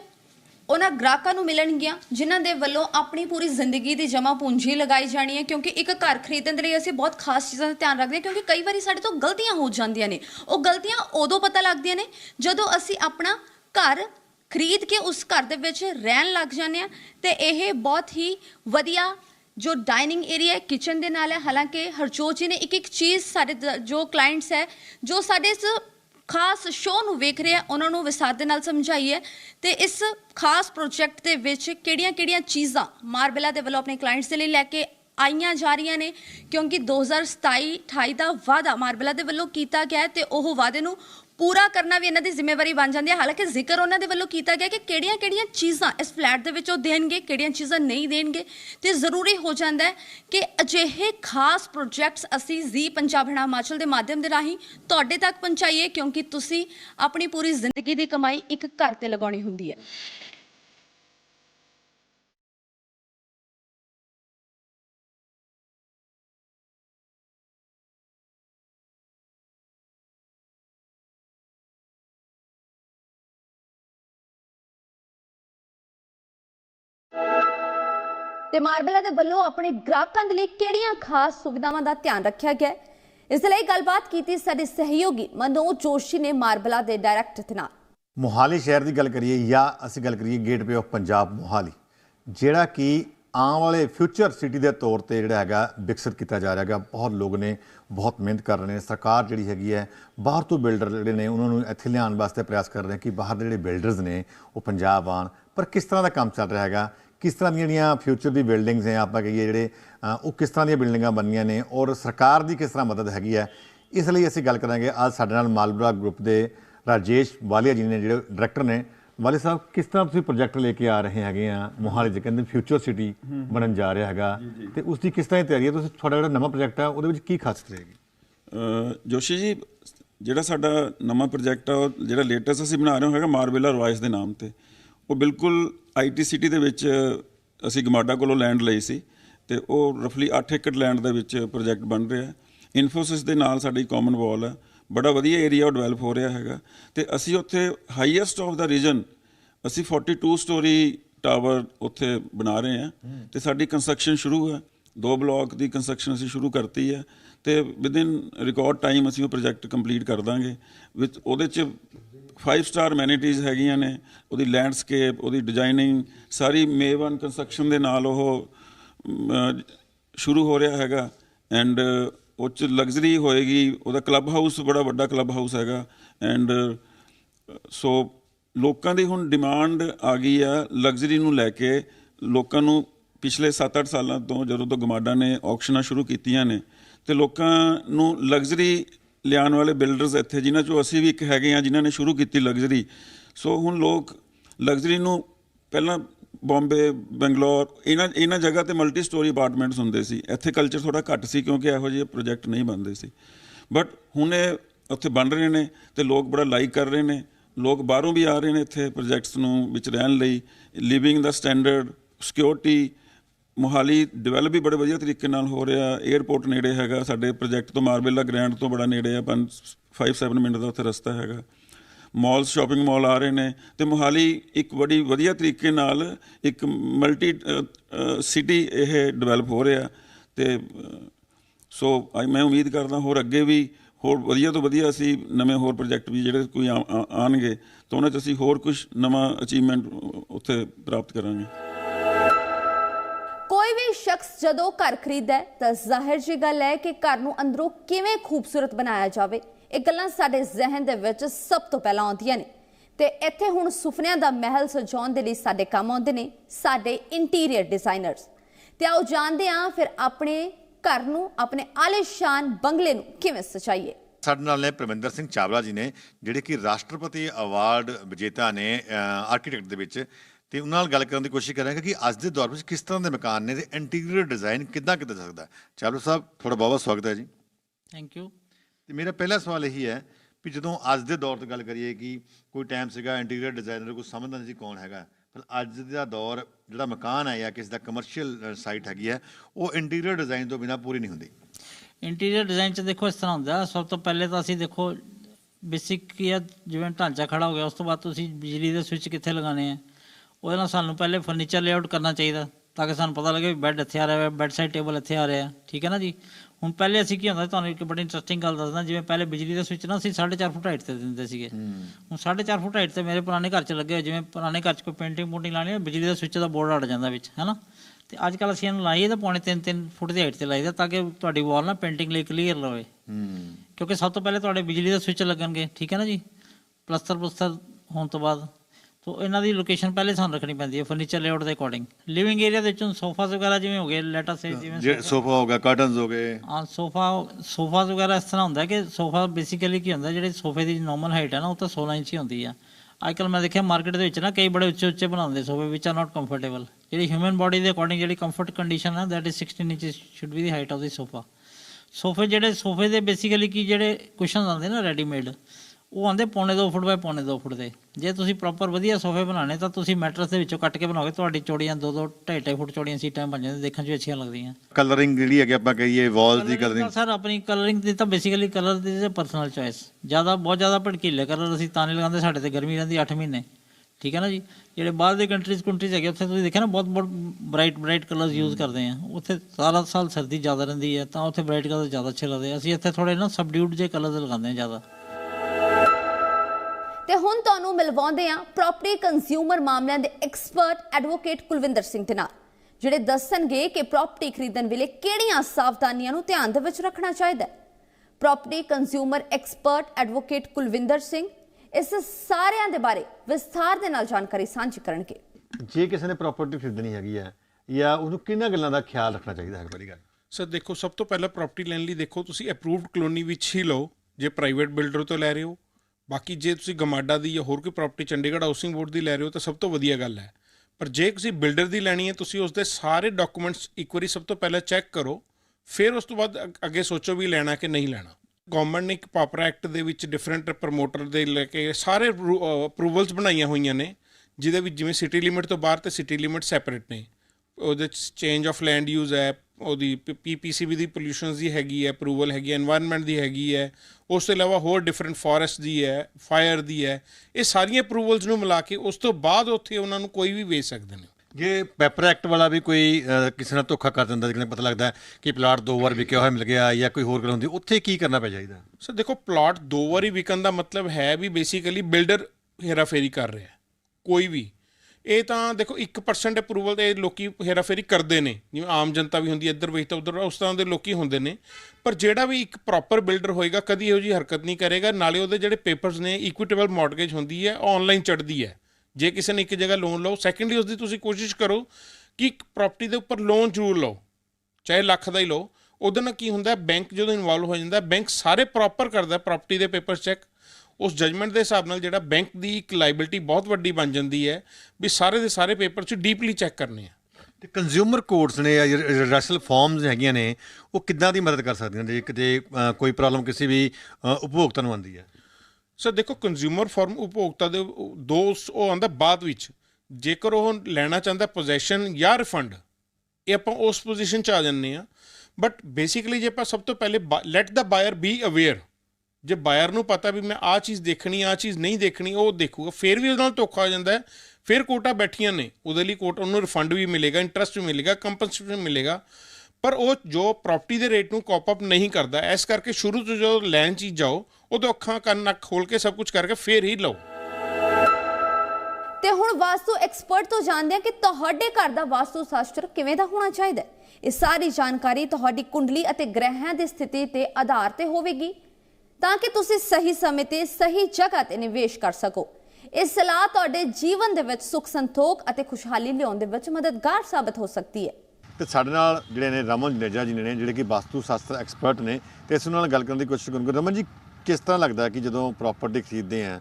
ਉਹਨਾਂ ਗ੍ਰਾਹਕਾਂ ਨੂੰ ਮਿਲਣਗੀਆਂ, ਜਿਨ੍ਹਾਂ ਦੇ ਵੱਲੋਂ ਆਪਣੀ ਪੂਰੀ ਜ਼ਿੰਦਗੀ ਦੀ ਜਮ੍ਹਾਂ ਪੂੰਜੀ ਲਗਾਈ ਜਾਣੀ ਹੈ, ਕਿਉਂਕਿ ਇੱਕ ਘਰ ਖਰੀਦਣ ਦੇ ਲਈ ਅਸੀਂ ਬਹੁਤ ਖਾਸ ਚੀਜ਼ਾਂ ਦਾ ਧਿਆਨ ਰੱਖਦੇ ਹਾਂ, ਕਿਉਂਕਿ ਕਈ ਵਾਰੀ ਸਾਡੇ ਤੋਂ ਗਲਤੀਆਂ ਹੋ ਜਾਂਦੀਆਂ ਨੇ। ਉਹ ਗਲਤੀਆਂ ਉਦੋਂ ਪਤਾ ਲੱਗਦੀਆਂ ਨੇ, ਜਦੋਂ ਅਸੀਂ ਆਪਣਾ ਘਰ ਖਰੀਦ ਕੇ ਉਸ ਘਰ ਦੇ ਵਿੱਚ ਰਹਿਣ ਲੱਗ ਜਾਂਦੇ ਆ ਤੇ ਇਹ ਬਹੁਤ ਹੀ ਵਧੀਆ ਜੋ ਡਾਈਨਿੰਗ ਏਰੀਆ ਹੈ ਕਿਚਨ ਦੇ ਨਾਲ ਹੈ, ਹਾਲਾਂਕਿ ਹਰਜੋਤ ਜੀ ਨੇ ਇੱਕ ਇੱਕ ਚੀਜ਼ ਸਾਡੇ ਦ- ਜੋ ਕਲਾਇੰਟਸ ਹੈ, ਜੋ ਸਾਡੇ ਇਸ ਖਾਸ ਸ਼ੋਅ ਨੂੰ ਵੇਖ ਰਹੇ ਆ, ਉਹਨਾਂ ਨੂੰ ਵਿਸਾਰ ਦੇ ਨਾਲ ਸਮਝਾਈਏ। ਤੇ ਇਸ ਖਾਸ ਪ੍ਰੋਜੈਕਟ ਦੇ ਵਿੱਚ ਕਿਹੜੀਆਂ-ਕਿਹੜੀਆਂ ਚੀਜ਼ਾਂ ਮਾਰਬਲਾ ਦੇ ਵੱਲੋਂ ਆਪਣੇ ਕਲਾਇੰਟਸ ਦੇ ਲਈ ਲੈ ਕੇ ਆਈਆਂ ਜਾ ਰਹੀਆਂ ਨੇ, ਕਿਉਂਕਿ 2027-28 ਦਾ ਵਾਅਦਾ ਮਾਰਬਲਾ ਦੇ ਵੱਲੋਂ ਕੀਤਾ ਗਿਆ ਹੈ ਤੇ ਉਹ ਵਾਅਦੇ ਨੂੰ ਪੂਰਾ ਕਰਨਾ ਵੀ ਇਹਨਾਂ ਦੀ ਜ਼ਿੰਮੇਵਾਰੀ ਬਣ ਜਾਂਦੀ ਹੈ। ਹਾਲਾਂਕਿ ਜ਼ਿਕਰ ਉਹਨਾਂ ਦੇ ਵੱਲੋਂ ਕੀਤਾ ਗਿਆ ਕਿ ਕਿਹੜੀਆਂ-ਕਿਹੜੀਆਂ ਚੀਜ਼ਾਂ ਇਸ ਫਲੈਟ ਦੇ ਵਿੱਚ ਉਹ ਦੇਣਗੇ, ਕਿਹੜੀਆਂ ਚੀਜ਼ਾਂ ਨਹੀਂ ਦੇਣਗੇ ਤੇ ਜ਼ਰੂਰੀ ਹੋ ਜਾਂਦਾ ਹੈ ਕਿ ਅਜਿਹੇ ਖਾਸ ਪ੍ਰੋਜੈਕਟਸ ਅਸੀਂ ਜ਼ੀ ਪੰਜਾਬ ਹਣਾ ਹਿਮਾਚਲ ਦੇ ਮਾਧਿਅਮ ਦੇ ਰਾਹੀਂ ਤੁਹਾਡੇ ਤੱਕ ਪਹੁੰਚਾਈਏ ਕਿਉਂਕਿ ਤੁਸੀਂ ਆਪਣੀ ਪੂਰੀ ਜ਼ਿੰਦਗੀ ਦੀ ਕਮਾਈ ਇੱਕ ਘਰ ਤੇ ਲਗਾਉਣੀ ਹੁੰਦੀ ਹੈ। ਤੇ ਮਾਰਬਲਾ ਦੇ ਵੱਲੋਂ ਆਪਣੇ ਗ੍ਰਾਹਕਾਂ ਦੇ ਲਈ ਕਿਹੜੀਆਂ ਖਾਸ ਸੁਵਿਧਾਵਾਂ ਦਾ ਧਿਆਨ ਰੱਖਿਆ ਗਿਆ ਹੈ? ਇਸ ਦੇ ਲਈ ਗੱਲਬਾਤ ਕੀਤੀ ਸਾਡੇ ਸਹਿਯੋਗੀ ਮਨੋਜ ਜੋਸ਼ੀ ਨੇ ਮਾਰਬਲਾ ਦੇ ਡਾਇਰੈਕਟਰ ਦੇ ਨਾਲ। ਮੋਹਾਲੀ ਸ਼ਹਿਰ ਦੀ ਗੱਲ ਕਰੀਏ ਜਾਂ ਅਸੀਂ ਗੱਲ ਕਰੀਏ ਗੇਟਵੇ ਆਫ ਪੰਜਾਬ ਮੋਹਾਲੀ, ਜਿਹੜਾ ਕਿ ਆਉਣ ਵਾਲੇ ਫਿਊਚਰ ਸਿਟੀ ਦੇ ਤੌਰ ਤੇ ਜਿਹੜਾ ਹੈਗਾ ਵਿਕਸਿਤ ਕੀਤਾ ਜਾ ਰਿਹਾ ਹੈਗਾ। ਬਹੁਤ ਲੋਕ ਨੇ, ਬਹੁਤ ਮਿਹਨਤ ਕਰ ਰਹੇ ਨੇ। ਸਰਕਾਰ ਜਿਹੜੀ ਹੈਗੀ ਹੈ ਬਾਹਰ ਤੋਂ ਬਿਲਡਰ ਜਿਹੜੇ ਨੇ, ਉਹਨਾਂ ਨੂੰ ਇੱਥੇ ਲਿਆਉਣ ਵਾਸਤੇ ਪ੍ਰਯਾਸ ਕਰ ਰਹੇ ਕਿ ਬਾਹਰ ਦੇ ਜਿਹੜੇ ਬਿਲਡਰਸ ਨੇ, ਉਹ ਪੰਜਾਬ ਆਣ ਪਰ ਕਿਸ ਤਰ੍ਹਾਂ ਦਾ ਕੰਮ ਚੱਲ ਰਿਹਾ ਹੈਗਾ? ਕਿਸ ਤਰ੍ਹਾਂ ਦੀਆਂ ਜਿਹੜੀਆਂ ਫਿਊਚਰ ਦੀ ਬਿਲਡਿੰਗਸ ਹੈ ਆਪਾਂ ਕਹੀਏ ਜਿਹੜੇ ਉਹ ਕਿਸ ਤਰ੍ਹਾਂ ਦੀਆਂ ਬਿਲਡਿੰਗਾਂ ਬਣਨੀਆਂ ਨੇ ਔਰ ਸਰਕਾਰ ਦੀ ਕਿਸ ਤਰ੍ਹਾਂ ਮਦਦ ਹੈਗੀ ਹੈ ਇਸ ਲਈ ਅਸੀਂ ਗੱਲ ਕਰਾਂਗੇ ਅੱਜ ਸਾਡੇ ਨਾਲ ਮਾਲਬਰਾ ਗਰੁੱਪ ਦੇ ਰਾਜੇਸ਼ ਵਾਲੀਆ ਜੀ ਨੇ ਜਿਹੜੇ ਡਾਇਰੈਕਟਰ ਨੇ। ਵਾਲੇ ਸਾਹਿਬ ਕਿਸ ਤਰ੍ਹਾਂ ਤੁਸੀਂ ਪ੍ਰੋਜੈਕਟ ਲੈ ਕੇ ਆ ਰਹੇ ਹੈਗੇ ਆ ਮੋਹਾਲੀ ਚ ਕਹਿੰਦੇ ਫਿਊਚਰ ਸਿਟੀ ਬਣਨ ਜਾ ਰਿਹਾ ਹੈਗਾ। ਤੇ ਉਸ ਦੀ ਕਿਸ ਤਰ੍ਹਾਂ ਦੀ ਤਿਆਰੀ ਹੈ? ਤੁਸੀਂ ਤੁਹਾਡਾ ਜਿਹੜਾ ਨਵਾਂ ਪ੍ਰੋਜੈਕਟ ਹੈ ਉਹਦੇ ਵਿੱਚ ਕੀ ਖਾਸੀਅਤ ਰਹੇਗੀ? ਜੋਸ਼ੀ ਜੀ ਜਿਹੜਾ ਸਾਡਾ ਨਵਾਂ ਪ੍ਰੋਜੈਕਟ ਆ ਉਹ ਜਿਹੜਾ ਲੇਟੈਸਟ ਅਸੀਂ ਬਣਾ ਰਹੇ ਹਾਂ ਹੈਗਾ ਮਾਰਬੇਲਾ ਰॉयਸ ਦੇ ਨਾਮ ਤੇ। ਉਹ ਬਿਲਕੁਲ ਆਈਟੀ ਸਿਟੀ ਦੇ ਵਿੱਚ ਅਸੀਂ ਗਮਾਡਾ ਕੋਲੋਂ ਲੈਂਡ ਲਈ ਸੀ ਤੇ ਉਹ ਰਫਲੀ 8 ਏਕੜ ਲੈਂਡ ਦੇ ਵਿੱਚ ਪ੍ਰੋਜੈਕਟ ਬਣ ਰਿਹਾ ਇਨਫੋਸਿਸ ਦੇ ਨਾਲ ਸਾਡੀ ਕਾਮਨ ਵਾਲ ਹੈ। ਬੜਾ ਵਧੀਆ ਏਰੀਆ ਉਹ ਡਿਵੈਲਪ ਹੋ ਰਿਹਾ ਹੈਗਾ। ਤੇ ਅਸੀਂ ਉੱਥੇ ਹਾਈਐਸਟ ਆਫ ਦਾ ਰੀਜਨ ਅਸੀਂ 42 ਸਟੋਰੀ ਟਾਵਰ ਉੱਥੇ ਬਣਾ ਰਹੇ ਹਾਂ ਤੇ ਸਾਡੀ ਕੰਸਟਰਕਸ਼ਨ ਸ਼ੁਰੂ ਹੈ। ਦੋ ਬਲਾਕ ਦੀ ਕੰਸਟਰਕਸ਼ਨ ਅਸੀਂ ਸ਼ੁਰੂ ਕਰਤੀ ਹੈ ਤੇ ਵਿਦਿਨ ਰਿਕਾਰਡ ਟਾਈਮ ਅਸੀਂ ਉਹ ਪ੍ਰੋਜੈਕਟ ਕੰਪਲੀਟ ਕਰ ਦਾਂਗੇ, ਵਿੱਚ ਉਹਦੇ ਚ 5 ਸਟਾਰ ਮੈਨਿਟੀਜ਼ ਹੈਗੀਆਂ ਨੇ, ਉਹਦੀ ਲੈਂਡਸਕੇਪ ਉਹਦੀ ਡਿਜ਼ਾਈਨਿੰਗ ਸਾਰੀ ਮੇਵਨ ਕੰਸਟਰਕਸ਼ਨ ਦੇ ਨਾਲ ਉਹ ਸ਼ੁਰੂ ਹੋ ਰਿਹਾ ਹੈਗਾ ਐਂਡ ਉਹ ਚ ਲਗਜ਼ਰੀ ਹੋਏਗੀ, ਉਹਦਾ ਕਲੱਬ ਹਾਊਸ ਬੜਾ ਵੱਡਾ ਕਲੱਬ ਹਾਊਸ ਹੈਗਾ ਐਂਡ ਸੋ ਲੋਕਾਂ ਦੀ ਹੁਣ ਡਿਮਾਂਡ ਆ ਗਈ ਆ ਲਗਜ਼ਰੀ ਨੂੰ ਲੈ ਕੇ, ਲੋਕਾਂ ਨੂੰ ਪਿਛਲੇ 7-8 ਸਾਲਾਂ ਤੋਂ ਜਦੋਂ ਤੋਂ ਗਮਾਡਾ ਨੇ ਆਕਸ਼ਨਾਂ ਸ਼ੁਰੂ ਕੀਤੀਆਂ ਨੇ, ਤੇ ਲੋਕਾਂ ਨੂੰ ਲਗਜ਼ਰੀ ਲਿਆਉਣ ਵਾਲੇ ਬਿਲਡਰਸ ਇੱਥੇ, ਜਿਨ੍ਹਾਂ ਚੋਂ ਅਸੀਂ ਵੀ ਇੱਕ ਹੈਗੇ ਆ ਜਿਨ੍ਹਾਂ ਨੇ ਸ਼ੁਰੂ ਕੀਤੀ ਲਗਜ਼ਰੀ ਸੋ ਹੁਣ ਲੋਕ ਲਗਜ਼ਰੀ ਨੂੰ ਪਹਿਲਾਂ ਬੰਬੇ ਬੰਗਲੌਰ ਇਹਨਾਂ ਇਹਨਾਂ ਜਗ੍ਹਾ ਤੇ ਮਲਟੀ ਸਟੋਰੀ ਅਪਾਰਟਮੈਂਟਸ ਹੁੰਦੇ ਸੀ। ਇੱਥੇ ਕਲਚਰ ਥੋੜਾ ਘੱਟ ਸੀ, ਕਿਉਂਕਿ ਇਹੋ ਜਿਹੇ ਪ੍ਰੋਜੈਕਟ ਨਹੀਂ ਬਣਦੇ ਸੀ। ਬਟ ਹੁਣ ਇਹ ਉੱਥੇ ਬਣ ਰਹੇ ਨੇ, ਤੇ ਲੋਕ ਬੜਾ ਲਾਈਕ ਕਰ ਰਹੇ ਨੇ। ਲੋਕ ਬਾਹਰੋਂ ਵੀ ਆ ਰਹੇ ਨੇ ਇੱਥੇ ਪ੍ਰੋਜੈਕਟਸ ਨੂੰ ਵਿੱਚ ਰਹਿਣ ਲਈ। ਲਿਵਿੰਗ ਦਾ ਸਟੈਂਡਰਡ ਸਿਕਿਉਰਿਟੀ ਮੋਹਾਲੀ ਡਿਵੈਲਪ ਵੀ ਬੜੇ ਵਧੀਆ ਤਰੀਕੇ ਨਾਲ ਹੋ ਰਿਹਾ 에ਅਰਪੋਰਟ ਨੇੜੇ ਹੈਗਾ, ਸਾਡੇ ਪ੍ਰੋਜੈਕਟ ਤੋਂ ਮਾਰਬੇਲਾ ਗ੍ਰੈਂਡ ਤੋਂ ਬੜਾ ਨੇੜੇ ਆ 5-7 ਮਿੰਟ ਦਾ ਉੱਥੇ ਰਸਤਾ ਹੈਗਾ। ਮਾਲਸ ਸ਼ਾਪਿੰਗ ਮਾਲ ਆ ਰਹੇ ਨੇ ਤੇ ਮੋਹਾਲੀ ਇੱਕ ਬੜੀ ਵਧੀਆ ਤਰੀਕੇ ਨਾਲ ਇੱਕ ਮਲਟੀ ਸਿਟੀ ਇਹ ਡਿਵੈਲਪ ਹੋ ਰਿਹਾ ਤੇ ਸੋ ਮੈਂ ਉਮੀਦ ਕਰਦਾ ਹੋਰ ਅੱਗੇ ਵੀ ਹੋਰ ਵਧੀਆ ਤੋਂ ਵਧੀਆ ਅਸੀਂ ਨਵੇਂ ਹੋਰ ਪ੍ਰੋਜੈਕਟ ਵੀ ਜਿਹੜੇ ਕੋਈ ਆ- ਆ- ਆਉਣਗੇ, ਤਾਂ ਉਹਨਾਂ 'ਚ ਅਸੀਂ ਹੋਰ ਕੁਝ ਨਵਾਂ ਅਚੀਵਮੈਂਟ ਉੱਥੇ ਪ੍ਰਾਪਤ ਕਰਾਂਗੇ। ਕੋਈ ਵੀ ਸ਼ਖਸ ਜਦੋਂ ਘਰ ਖਰੀਦਦਾ ਹੈ, ਤਾਂ ਜ਼ਾਹਿਰ ਜੀ ਗੱਲ ਹੈ ਕਿ ਘਰ ਨੂੰ ਅੰਦਰੋਂ ਕਿਵੇਂ ਖੂਬਸੂਰਤ ਬਣਾਇਆ ਜਾਵੇ, ਇਹ ਗੱਲਾਂ ਸਾਡੇ ਜ਼ਿਹਨ ਦੇ ਵਿੱਚ ਸਭ ਤੋਂ ਪਹਿਲਾਂ ਆਉਂਦੀਆਂ ਨੇ। ਤੇ ਇੱਥੇ ਹੁਣ ਸੁਪਨਿਆਂ ਦਾ ਮਹਿਲ ਸਜਾਉਣ ਦੇ ਲਈ ਸਾਡੇ ਕੰਮ ਆਉਂਦੇ ਨੇ, ਸਾਡੇ ਇੰਟੀਰੀਅਰ ਡਿਜ਼ਾਈਨਰਸ ਤੇ ਆਓ ਜਾਣਦੇ ਹਾਂ ਫਿਰ ਆਪਣੇ ਘਰ ਨੂੰ, ਆਪਣੇ ਆਲੀਸ਼ਾਨ ਬੰਗਲੇ ਨੂੰ ਕਿਵੇਂ ਸਜਾਈਏ। ਸਾਡੇ ਨਾਲ ਨੇ ਪ੍ਰਵਿੰਦਰ ਸਿੰਘ ਚਾਵਲਾ ਜੀ ਨੇ, ਜਿਹੜੇ ਕਿ ਰਾਸ਼ਟਰਪਤੀ ਅਵਾਰਡ ਵਿਜੇਤਾ ਨੇ ਆਰਕੀਟੈਕਟ ਦੇ ਵਿੱਚ ਤੇ ਉਹਨਾਂ ਨਾਲ ਗੱਲ ਕਰਨ ਦੀ ਕੋਸ਼ਿਸ਼ ਕਰਾਂਗੇ ਕਿ ਅੱਜ ਦੇ ਦੌਰ ਵਿੱਚ ਕਿਸ ਤਰ੍ਹਾਂ ਦੇ ਮਕਾਨ ਨੇ ਤੇ ਇੰਟੀਰੀਅਰ ਡਿਜ਼ਾਈਨ ਕਿੱਦਾਂ ਕੀਤਾ ਜਾ ਸਕਦਾ ਚਾਵਲਾ ਸਾਹਿਬ ਤੁਹਾਡਾ ਬਹੁਤ ਬਹੁਤ ਸਵਾਗਤ ਹੈ ਜੀ। ਥੈਂਕ ਯੂ ਤੇ ਮੇਰਾ ਪਹਿਲਾ ਸਵਾਲ ਇਹੀ ਹੈ ਵੀ ਜਦੋਂ ਅੱਜ ਦੇ ਦੌਰ ਤੇ ਗੱਲ ਕਰੀਏ ਕਿ ਕੋਈ ਟਾਈਮ ਸੀਗਾ ਇੰਟੀਰੀਅਰ ਡਿਜ਼ਾਈਨਰ ਕੋਈ ਸਮਝਦਾ ਨਹੀਂ ਸੀ ਕੌਣ ਹੈਗਾ ਪਰ ਅੱਜ ਦਾ ਦੌਰ ਜਿਹੜਾ ਮਕਾਨ ਹੈ ਜਾਂ ਕਿਸੇ ਦਾ ਕਮਰਸ਼ੀਅਲ ਸਾਈਟ ਹੈਗੀ ਹੈ ਉਹ ਇੰਟੀਰੀਅਰ ਡਿਜ਼ਾਈਨ ਤੋਂ ਬਿਨਾ ਪੂਰੀ ਨਹੀਂ ਹੁੰਦੀ। ਇੰਟੀਰੀਅਰ ਡਿਜ਼ਾਈਨ ਚ ਦੇਖੋ ਇਸ ਤਰ੍ਹਾਂ ਹੁੰਦਾ ਸਭ ਤੋਂ ਪਹਿਲੇ ਤਾਂ ਅਸੀਂ ਦੇਖੋ ਬੇਸਿਕ ਆ ਜਿਵੇਂ ਢਾਂਚਾ ਖੜਾ ਹੋ ਗਿਆ ਉਸ ਤੋਂ ਬਾਅਦ ਤੁਸੀਂ ਬਿਜਲੀ ਦੇ ਸਵਿਚ ਕਿੱਥੇ ਲਗਾਣੇ ਆ? ਉਹਦੇ ਨਾਲ ਸਾਨੂੰ ਪਹਿਲੇ ਫਰਨੀਚਰ ਲੇਆਊਟ ਕਰਨਾ ਚਾਹੀਦਾ ਤਾਂ ਕਿ ਸਾਨੂੰ ਪਤਾ ਲੱਗੇ ਵੀ ਬੈੱਡ ਇੱਥੇ ਆ ਰਿਹਾ ਹੈ ਬੈੱਡ ਸਾਈਡ ਟੇਬਲ ਇੱਥੇ ਆ ਰਿਹਾ। ਠੀਕ ਹੈ ਨਾ ਜੀ? ਹੁਣ ਪਹਿਲੇ ਅਸੀਂ ਕੀ ਹੁੰਦਾ ਤੁਹਾਨੂੰ ਇੱਕ ਬੜੀ ਇੰਟਰਸਟਿੰਗ ਗੱਲ ਦੱਸਦਾ ਜਿਵੇਂ ਪਹਿਲੇ ਬਿਜਲੀ ਦਾ ਸਵਿਚ ਨਾ ਅਸੀਂ 4.5 ਫੁੱਟ ਹਾਈਟ ਤੇ ਦਿੰਦੇ ਸੀਗੇ। ਹੁਣ 4.5 ਫੁੱਟ ਹਾਈਟ ਤੇ ਮੇਰੇ ਪੁਰਾਣੇ ਘਰ 'ਚ ਲੱਗੇ ਜਿਵੇਂ ਪੁਰਾਣੇ ਘਰ 'ਚ ਕੋਈ ਪੇਂਟਿੰਗ ਪੂੰਟਿੰਗ ਲਾਣੀ ਹੈ ਬਿਜਲੀ ਦਾ ਸਵਿਚ ਦਾ ਬੋਰਡ ਅੜ ਜਾਂਦਾ ਵਿੱਚ ਹੈਨਾ ਤੇ ਅੱਜ ਕੱਲ ਅਸੀਂ ਇਹਨੂੰ ਲਾਈਏ ਤਾਂ ਪੌਣੇ 3-3 ਫੁੱਟ ਦੀ ਹਾਈਟ ਤੇ ਲਾਈਦਾ ਤਾਂ ਕਿ ਤੁਹਾਡੀ ਵਾਲ ਨਾ ਪੇਂਟਿੰਗ ਲਈ ਕਲੀਅਰ ਰਵੇ। ਕਿਉਂਕਿ ਸਭ ਤੋਂ ਪਹਿਲੇ ਤੁਹਾਡੇ ਬਿਜਲੀ ਦੇ ਸਵਿਚ ਲੱਗਣਗੇ ਠੀਕ ਹੈ ਨਾ ਜੀ? ਪਲਸਤਰ ਪਲਸਤਰ ਹੋਣ ਤੋਂ ਬਾਅਦ। ਤੋਂ ਇਹਨਾਂ ਦੀ ਲੋਕੇਸ਼ਨ ਪਹਿਲੇ ਸਾਨੂੰ ਰੱਖਣੀ ਪੈਂਦੀ ਹੈ ਫਰਨੀਚਰ ਲੇਆਊਟ ਦੇ ਅਕੋਰਡਿੰਗ ਲਿਵਿੰਗ ਏਰੀਆ ਦੇ ਵਿੱਚੋਂ ਸੋਫਾਸ ਵਗੈਰਾ ਜਿਵੇਂ ਹੋ ਗਏ ਲੈਟਰ ਸੇ ਜਿਵੇਂ ਜੇ ਸੋਫਾ ਹੋ ਗਿਆ ਕਰਟਨਸ ਹੋ ਗਏ। ਹਾਂ ਸੋਫਾ ਸੋਫਾਸ ਵਗੈਰਾ ਇਸ ਤਰ੍ਹਾਂ ਹੁੰਦਾ ਕਿ ਸੋਫਾ ਬੇਸਿਕਲੀ ਕੀ ਹੁੰਦਾ ਜਿਹੜੇ ਸੋਫੇ ਦੀ ਨਾਰਮਲ ਹਾਈਟ ਹੈ ਨਾ ਉਹ ਤਾਂ 16 ਇੰਚ ਹੀ ਹੁੰਦੀ ਆ। ਅੱਜਕੱਲ ਮੈਂ ਦੇਖਿਆ ਮਾਰਕੀਟ ਦੇ ਵਿੱਚ ਨਾ ਕਈ ਬੜੇ ਉੱਚੇ ਉੱਚੇ ਬਣਾਉਂਦੇ ਸੋਫੇ ਵਿਚ ਆਰ ਨਾਟ ਕੰਫਰਟੇਬਲ ਜਿਹੜੀ ਹਿਊਮਨ ਬਾਡੀ ਦੇ ਅਕੋਰਡਿੰਗ ਜਿਹੜੀ ਕੰਫਰਟ ਕੰਡੀਸ਼ਨ ਹੈ that is 16 inch should be the height of the sofa ਸੋਫੇ ਜਿਹੜੇ ਸੋਫੇ ਦੇ ਬੇਸਿਕਲੀ ਕੀ ਜਿਹੜੇ ਕੁਸ਼ਨਸ ਆਉਂਦੇ ਨਾ ਰੈਡੀਮੇਡ ਉਹ ਆਉਂਦੇ ਪੌਣੇ 2 ਫੁੱਟ ਬਾਏ ਪੌਣੇ 2 ਫੁੱਟ ਦੇ। ਜੇ ਤੁਸੀਂ ਪ੍ਰੋਪਰ ਵਧੀਆ ਸੋਫੇ ਬਣਾਉਣੇ ਤਾਂ ਤੁਸੀਂ ਮੈਟਰਸ ਦੇ ਵਿੱਚੋਂ ਕੱਟ ਕੇ ਬਣਾਓਗੇ। ਤੁਹਾਡੀ ਚੌੜੀਆਂ 2 2 2.5 2.5 ਫੁੱਟ ਚੌੜੀਆਂ ਸੀਟਾਂ ਬਣ ਜਾਂਦੀਆਂ ਦੇਖਣ 'ਚ ਅੱਛੀਆਂ ਲੱਗਦੀਆਂ। ਕਲਰਿੰਗ ਜਿਹੜੀ ਹੈਗੀ ਆਪਾਂ ਕਹੀਏ ਵਾਲਸ ਦੀ ਕਲਰਿੰਗ ਸਰ ਆਪਣੀ ਕਲਰਿੰਗ ਦੀ ਤਾਂ ਬੇਸਿਕਲੀ ਕਲਰ ਦੀ ਤੇ ਪਰਸਨਲ ਚੋਇਸ ਜ਼ਿਆਦਾ ਬਹੁਤ ਜ਼ਿਆਦਾ ਭੜਕੀਲੇ ਕਲਰ ਅਸੀਂ ਤਾਂ ਨਹੀਂ ਲਗਾਉਂਦੇ ਸਾਡੇ ਤੇ ਗਰਮੀ ਰਹਿੰਦੀ 8 ਮਹੀਨੇ। ਠੀਕ ਹੈ ਨਾ ਜੀ? ਜਿਹੜੇ ਬਾਹਰ ਦੇ ਕੰਟਰੀਜ਼ ਕੰਟਰੀਜ਼ ਹੈਗੇ ਉੱਥੇ ਤੁਸੀਂ ਦੇਖਿਆ ਨਾ ਬਹੁਤ ਬਹੁਤ ਬ੍ਰਾਈਟ ਬ੍ਰਾਈਟ ਕਲਰਸ ਯੂਜ਼ ਕਰਦੇ ਆ। ਉੱਥੇ ਸਾਰਾ ਸਾਲ ਸਰਦੀ ਜ਼ਿਆਦਾ ਰਹਿੰਦੀ ਹੈ ਤਾਂ ਉੱਥੇ ਬ੍ਰਾਈਟ ਕਲਰ ਜ਼ਿਆਦਾ ਅੱਛੇ ਲੱਗਦੇ ਆ। ਅਸੀਂ ਇੱਥੇ ਥੋੜੇ ਨਾ ਸਬਡਿਊਡ ਜੇ ਕਲਰਸ ਲਗਾਉਂਦੇ ਆ ਜ਼ਿਆਦਾ। ਤੇ ਹੁਣ ਤੁਹਾਨੂੰ ਮਿਲਵਾਉਂਦੇ ਆ ਪ੍ਰਾਪਰਟੀ ਕੰਜ਼ਿਊਮਰ ਮਾਮਲਿਆਂ ਦੇ ਐਕਸਪਰਟ ਐਡਵੋਕੇਟ ਕੁਲਵਿੰਦਰ ਸਿੰਘ ਦੇ ਨਾਲ ਜਿਹੜੇ ਦੱਸਣਗੇ ਕਿ ਪ੍ਰਾਪਰਟੀ ਖਰੀਦਣ ਵੇਲੇ ਕਿਹੜੀਆਂ ਸਾਵਧਾਨੀਆਂ ਨੂੰ ਧਿਆਨ ਦੇ ਵਿੱਚ ਰੱਖਣਾ ਚਾਹੀਦਾ ਹੈ। Property consumer expert advocate Kulwinder Singh ਇਸ ਸਾਰਿਆਂ ਦੇ ਬਾਰੇ ਵਿਸਥਾਰ ਦੇ ਨਾਲ ਜਾਣਕਾਰੀ ਸਾਂਝੀ ਕਰਨਗੇ। ਜੇ ਕਿਸੇ ਨੇ ਪ੍ਰਾਪਰਟੀ ਖਰੀਦਣੀ ਹੈਗੀ ਹੈ ਜਾਂ ਉਹਨੂੰ ਕਿੰਨਾਂ ਗੱਲਾਂ ਦਾ ਖਿਆਲ ਰੱਖਣਾ ਚਾਹੀਦਾ ਹੈ ਪਹਿਲੀ ਗੱਲ। ਸਰ ਦੇਖੋ ਸਭ ਤੋਂ ਪਹਿਲਾਂ ਪ੍ਰਾਪਰਟੀ ਲੈਣ ਲਈ ਦੇਖੋ ਤੁਸੀਂ ਅਪਰੂਵਡ ਕਲੋਨੀ ਵਿੱਚ ਹੀ ਲਓ ਜੇ ਪ੍ਰਾਈਵੇਟ ਬਿਲਡਰ ਤੋਂ ਲੈ ਰਹੇ ਹੋ। ਬਾਕੀ ਜੇ ਤੁਸੀਂ ਗਮਾਡਾ ਦੀ ਜਾਂ ਹੋਰ ਕੋਈ ਪ੍ਰਾਪਰਟੀ ਚੰਡੀਗੜ੍ਹ ਹਾਊਸਿੰਗ ਬੋਰਡ ਦੀ ਲੈ ਰਹੇ ਹੋ ਤਾਂ ਸਭ ਤੋਂ ਵਧੀਆ ਗੱਲ ਹੈ। ਪਰ ਜੇ ਤੁਸੀਂ ਬਿਲਡਰ ਦੀ ਲੈਣੀ ਹੈ, ਤੁਸੀਂ ਉਸ ਦੇ ਸਾਰੇ ਡਾਕੂਮੈਂਟਸ ਇੱਕ ਵਾਰੀ ਸਭ ਤੋਂ ਪਹਿਲਾਂ ਚੈੱਕ ਕਰੋ, ਫਿਰ ਉਸ ਤੋਂ ਬਾਅਦ ਅੱਗੇ ਸੋਚੋ ਵੀ ਲੈਣਾ ਕਿ ਨਹੀਂ ਲੈਣਾ। ਗਵਰਨਮੈਂਟ ਨੇ ਇੱਕ ਪਾਪਰ ਐਕਟ ਦੇ ਵਿੱਚ ਡਿਫਰੈਂਟ ਪ੍ਰਮੋਟਰ ਦੇ ਲੈ ਕੇ ਸਾਰੇ ਅਪਰੂਵਲਸ ਬਣਾਈਆਂ ਹੋਈਆਂ ਨੇ, ਜਿਹਦੇ ਵਿੱਚ ਜਿਵੇਂ ਸਿਟੀ ਲਿਮਿਟ ਤੋਂ ਬਾਹਰ ਤੇ ਸਿਟੀ ਲਿਮਿਟ ਸੈਪਰੇਟ ਨੇ। ਉਹਦੇ ਚ ਚੇਂਜ ਆਫ ਲੈਂਡ ਯੂਜ਼ ਹੈ ਉਹਦੀ ਪੀਪੀਸੀਬੀ ਦੀ ਪੋਲੂਸ਼ਨਸ ਦੀ ਹੈਗੀ ਹੈ ਅਪਰੂਵਲ ਹੈਗੀ ਹੈ এনवायरमेंट ਦੀ ਹੈਗੀ ਹੈ ਉਸ ਤੋਂ ਇਲਾਵਾ ਹੋਰ ਡਿਫਰੈਂਟ ਫੋਰੈਸਟ ਦੀ ਹੈ ਫਾਇਰ ਦੀ ਹੈ ਇਹ ਸਾਰੀਆਂ ਅਪਰੂਵਲਸ ਨੂੰ ਮਿਲਾ ਕੇ ਉਸ ਤੋਂ ਬਾਅਦ ਉੱਥੇ ਉਹਨਾਂ ਨੂੰ ਕੋਈ ਵੀ ਵੇਚ ਸਕਦੇ ਨੇ। ਜੇ ਪੈਪਰ ਐਕਟ ਵਾਲਾ ਵੀ ਕੋਈ ਕਿਸੇ ਨਾਲ ਧੋਖਾ ਕਰ ਦਿੰਦਾ ਜਿਵੇਂ ਪਤਾ ਲੱਗਦਾ ਕਿ ਪਲਾਟ ਦੋ ਵਾਰ ਵਿਕਿਆ ਹੋਇਆ ਮਿਲ ਗਿਆ ਜਾਂ ਕੋਈ ਹੋਰ ਗੱਲ ਹੁੰਦੀ ਉੱਥੇ ਕੀ ਕਰਨਾ ਪੈ ਜਾਈਦਾ? ਸਰ ਦੇਖੋ ਪਲਾਟ ਦੋ ਵਾਰ ਹੀ ਵਿਕਣ ਦਾ ਮਤਲਬ ਹੈ ਵੀ ਬੇਸਿਕਲੀ ਬਿਲਡਰ ਹੇਰਾਫੇਰੀ ਕਰ ਰਿਹਾ ਕੋਈ ਵੀ। ਇਹ ਤਾਂ ਦੇਖੋ 1% ਅਪਰੂਵਲ ਤੇ ਲੋਕੀ ਹੇਰਾਫੇਰੀ ਕਰਦੇ ਨੇ। ਜਿਵੇਂ ਆਮ ਜਨਤਾ ਵੀ ਹੁੰਦੀ ਹੈ, ਇੱਧਰ ਵੇਚਦਾ ਉੱਧਰ ਉਸ ਤਰ੍ਹਾਂ ਦੇ ਲੋਕੀ ਹੁੰਦੇ ਨੇ। ਪਰ ਜਿਹੜਾ ਵੀ ਇੱਕ ਪ੍ਰੋਪਰ ਬਿਲਡਰ ਹੋਏਗਾ, ਕਦੀ ਇਹੋ ਜੀ ਹਰਕਤ ਨਹੀਂ ਕਰੇਗਾ। ਨਾਲੇ ਉਹਦੇ ਜਿਹੜੇ ਪੇਪਰਸ ਨੇ ਇਕੁਇਟੇਬਲ ਮਾਰਟਗੇਜ ਹੁੰਦੀ ਹੈ ਆਨਲਾਈਨ ਚੜਦੀ ਹੈ। ਜੇ ਕਿਸੇ ਨੇ ਇੱਕ ਜਗ੍ਹਾ ਲੋਨ ਲਓ ਸੈਕੰਡਲੀ ਉਸ ਦੀ ਤੁਸੀਂ ਕੋਸ਼ਿਸ਼ ਕਰੋ ਕਿ ਇੱਕ ਪ੍ਰਾਪਰਟੀ ਦੇ ਉੱਪਰ ਲੋਨ ਜ਼ਰੂਰ ਲਓ। ਚਾਹੇ ਲੱਖ ਦਾ ਹੀ ਲਓ। ਉਹਦੇ ਨਾਲ ਕੀ ਹੁੰਦਾ ਬੈਂਕ ਜਦੋਂ ਇਨਵੋਲਵ ਹੋ ਜਾਂਦਾ ਬੈਂਕ ਸਾਰੇ ਪ੍ਰੋਪਰ ਕਰਦਾ ਪ੍ਰਾਪਰਟੀ ਦੇ ਪੇਪਰ ਚੈੱਕ ਉਸ ਜਜਮੈਂਟ ਦੇ ਹਿਸਾਬ ਨਾਲ ਜਿਹੜਾ ਬੈਂਕ ਦੀ ਇੱਕ ਲਾਇਬਿਲਟੀ ਬਹੁਤ ਵੱਡੀ ਬਣ ਜਾਂਦੀ ਹੈ ਵੀ ਸਾਰੇ ਦੇ ਸਾਰੇ ਪੇਪਰ ਚ ਡੀਪਲੀ ਚੈੱਕ ਕਰਨੇ ਆ। ਤੇ ਕੰਜ਼ਿਊਮਰ ਕੋਰਟਸ ਨੇ ਰੈਸਲ ਫਾਰਮਸ ਹੈਗੀਆਂ ਨੇ ਉਹ ਕਿੱਦਾਂ ਦੀ ਮਦਦ ਕਰ ਸਕਦੀਆਂ ਨੇ? ਜੇ ਕਿਤੇ ਕੋਈ ਪ੍ਰੋਬਲਮ ਕਿਸੇ ਵੀ ਉਪਭੋਗਤਾ ਨੂੰ ਆਉਂਦੀ ਹੈ। ਸਰ ਦੇਖੋ ਕੰਜ਼ਿਊਮਰ ਫਾਰਮ ਉਪਭੋਗਤਾ ਦੇ ਦੋ ਉਹ ਆਉਂਦਾ ਬਾਅਦ ਵਿੱਚ। ਜੇਕਰ ਉਹ ਲੈਣਾ ਚਾਹੁੰਦਾ ਪੋਜੈਸ਼ਨ ਜਾਂ ਰਿਫੰਡ ਇਹ ਆਪਾਂ ਉਸ ਪੋਜੀਸ਼ਨ ਚ ਆ ਜੰਨੇ ਆ ਬਟ ਬੇਸਿਕਲੀ ਜੇ ਆਪਾਂ ਸਭ ਤੋਂ ਪਹਿਲੇ let the buyer be aware ਜੇ ਬਾਇਰ ਨੂੰ ਪਤਾ ਵੀ ਮੈਂ ਆਹ ਚੀਜ਼ ਦੇਖਣੀ, ਆਹ ਚੀਜ਼ ਨਹੀਂ ਦੇਖਣੀ, ਉਹ ਦੇਖੂਗਾ, ਫਿਰ ਵੀ ਉਹਦੇ ਨਾਲ ਧੋਖਾ ਹੋ ਜਾਂਦਾ ਹੈ। ਫਿਰ ਕੋਟਾ ਬੈਠੀਆਂ ਨੇ, ਉਹਦੇ ਲਈ ਕੋਟ, ਉਹਨੂੰ ਰਿਫੰਡ ਵੀ ਮਿਲੇਗਾ ਇੰਟਰਸਟ ਵੀ ਮਿਲੇਗਾ ਕੰਪਨਸੇਸ਼ਨ ਮਿਲੇਗਾ। ਪਰ ਉਹ ਜੋ ਪ੍ਰਾਪਰਟੀ ਦੇ ਰੇਟ ਨੂੰ ਕਾਪ ਅਪ ਨਹੀਂ ਕਰਦਾ, ਇਸ ਕਰਕੇ ਸ਼ੁਰੂ ਤੋਂ ਜਦੋਂ ਲੈਣ ਚੀਜ਼ ਜਾਓ ਉਦੋਂ ਅੱਖਾਂ, ਕੰਨ, ਨੱਕ ਖੋਲ ਕੇ ਸਭ ਕੁਝ ਕਰਕੇ ਫਿਰ ਹੀ ਲਓ। ਤੇ ਹੁਣ ਵਾਸਤੂ ਐਕਸਪਰਟ ਤੋਂ ਜਾਣਦੇ ਹਾਂ ਕਿ ਤੁਹਾਡੇ ਘਰ ਦਾ ਵਾਸਤੂ ਸ਼ਾਸਤਰ ਕਿਵੇਂ ਦਾ ਹੋਣਾ ਚਾਹੀਦਾ ਇਹ ਸਾਰੀ ਜਾਣਕਾਰੀ ਤੁਹਾਡੀ ਕੁੰਡਲੀ ਅਤੇ ਗ੍ਰਹਿਆਂ ਦੀ ਸਥਿਤੀ ਤੇ ਆਧਾਰ ਤੇ ਹੋਵੇਗੀ। ਤਾਂ ਕਿ ਤੁਸੀਂ ਸਹੀ ਸਮੇਂ ਤੇ ਸਹੀ ਜਗ੍ਹਾ ਤੇ ਨਿਵੇਸ਼ ਕਰ ਸਕੋ। ਇਹ ਸਲਾਹ ਤੁਹਾਡੇ ਜੀਵਨ ਦੇ ਵਿੱਚ ਸੁਖ ਸੰਤੋਖ ਅਤੇ ਖੁਸ਼ਹਾਲੀ ਲਿਆਉਣ ਦੇ ਵਿੱਚ ਮਦਦਗਾਰ ਸਾਬਤ ਹੋ ਸਕਦੀ ਹੈ। ਤੇ ਸਾਡੇ ਨਾਲ ਜਿਹੜੇ ਨੇ ਰਮਨ ਜਨੇਜਾ ਜੀ ਨੇ ਜਿਹੜੇ ਕਿ ਵਾਸਤੂ ਸ਼ਾਸਤਰ ਐਕਸਪਰਟ ਨੇ, ਤੇ ਇਸ ਨਾਲ ਗੱਲ ਕਰਨ ਦੀ ਕੋਸ਼ਿਸ਼ ਕਰਾਂਗੇ। ਰਮਨ ਜੀ, ਕਿਸ ਤਰ੍ਹਾਂ ਲੱਗਦਾ ਕਿ ਜਦੋਂ ਪ੍ਰਾਪਰਟੀ ਖਰੀਦਦੇ ਆ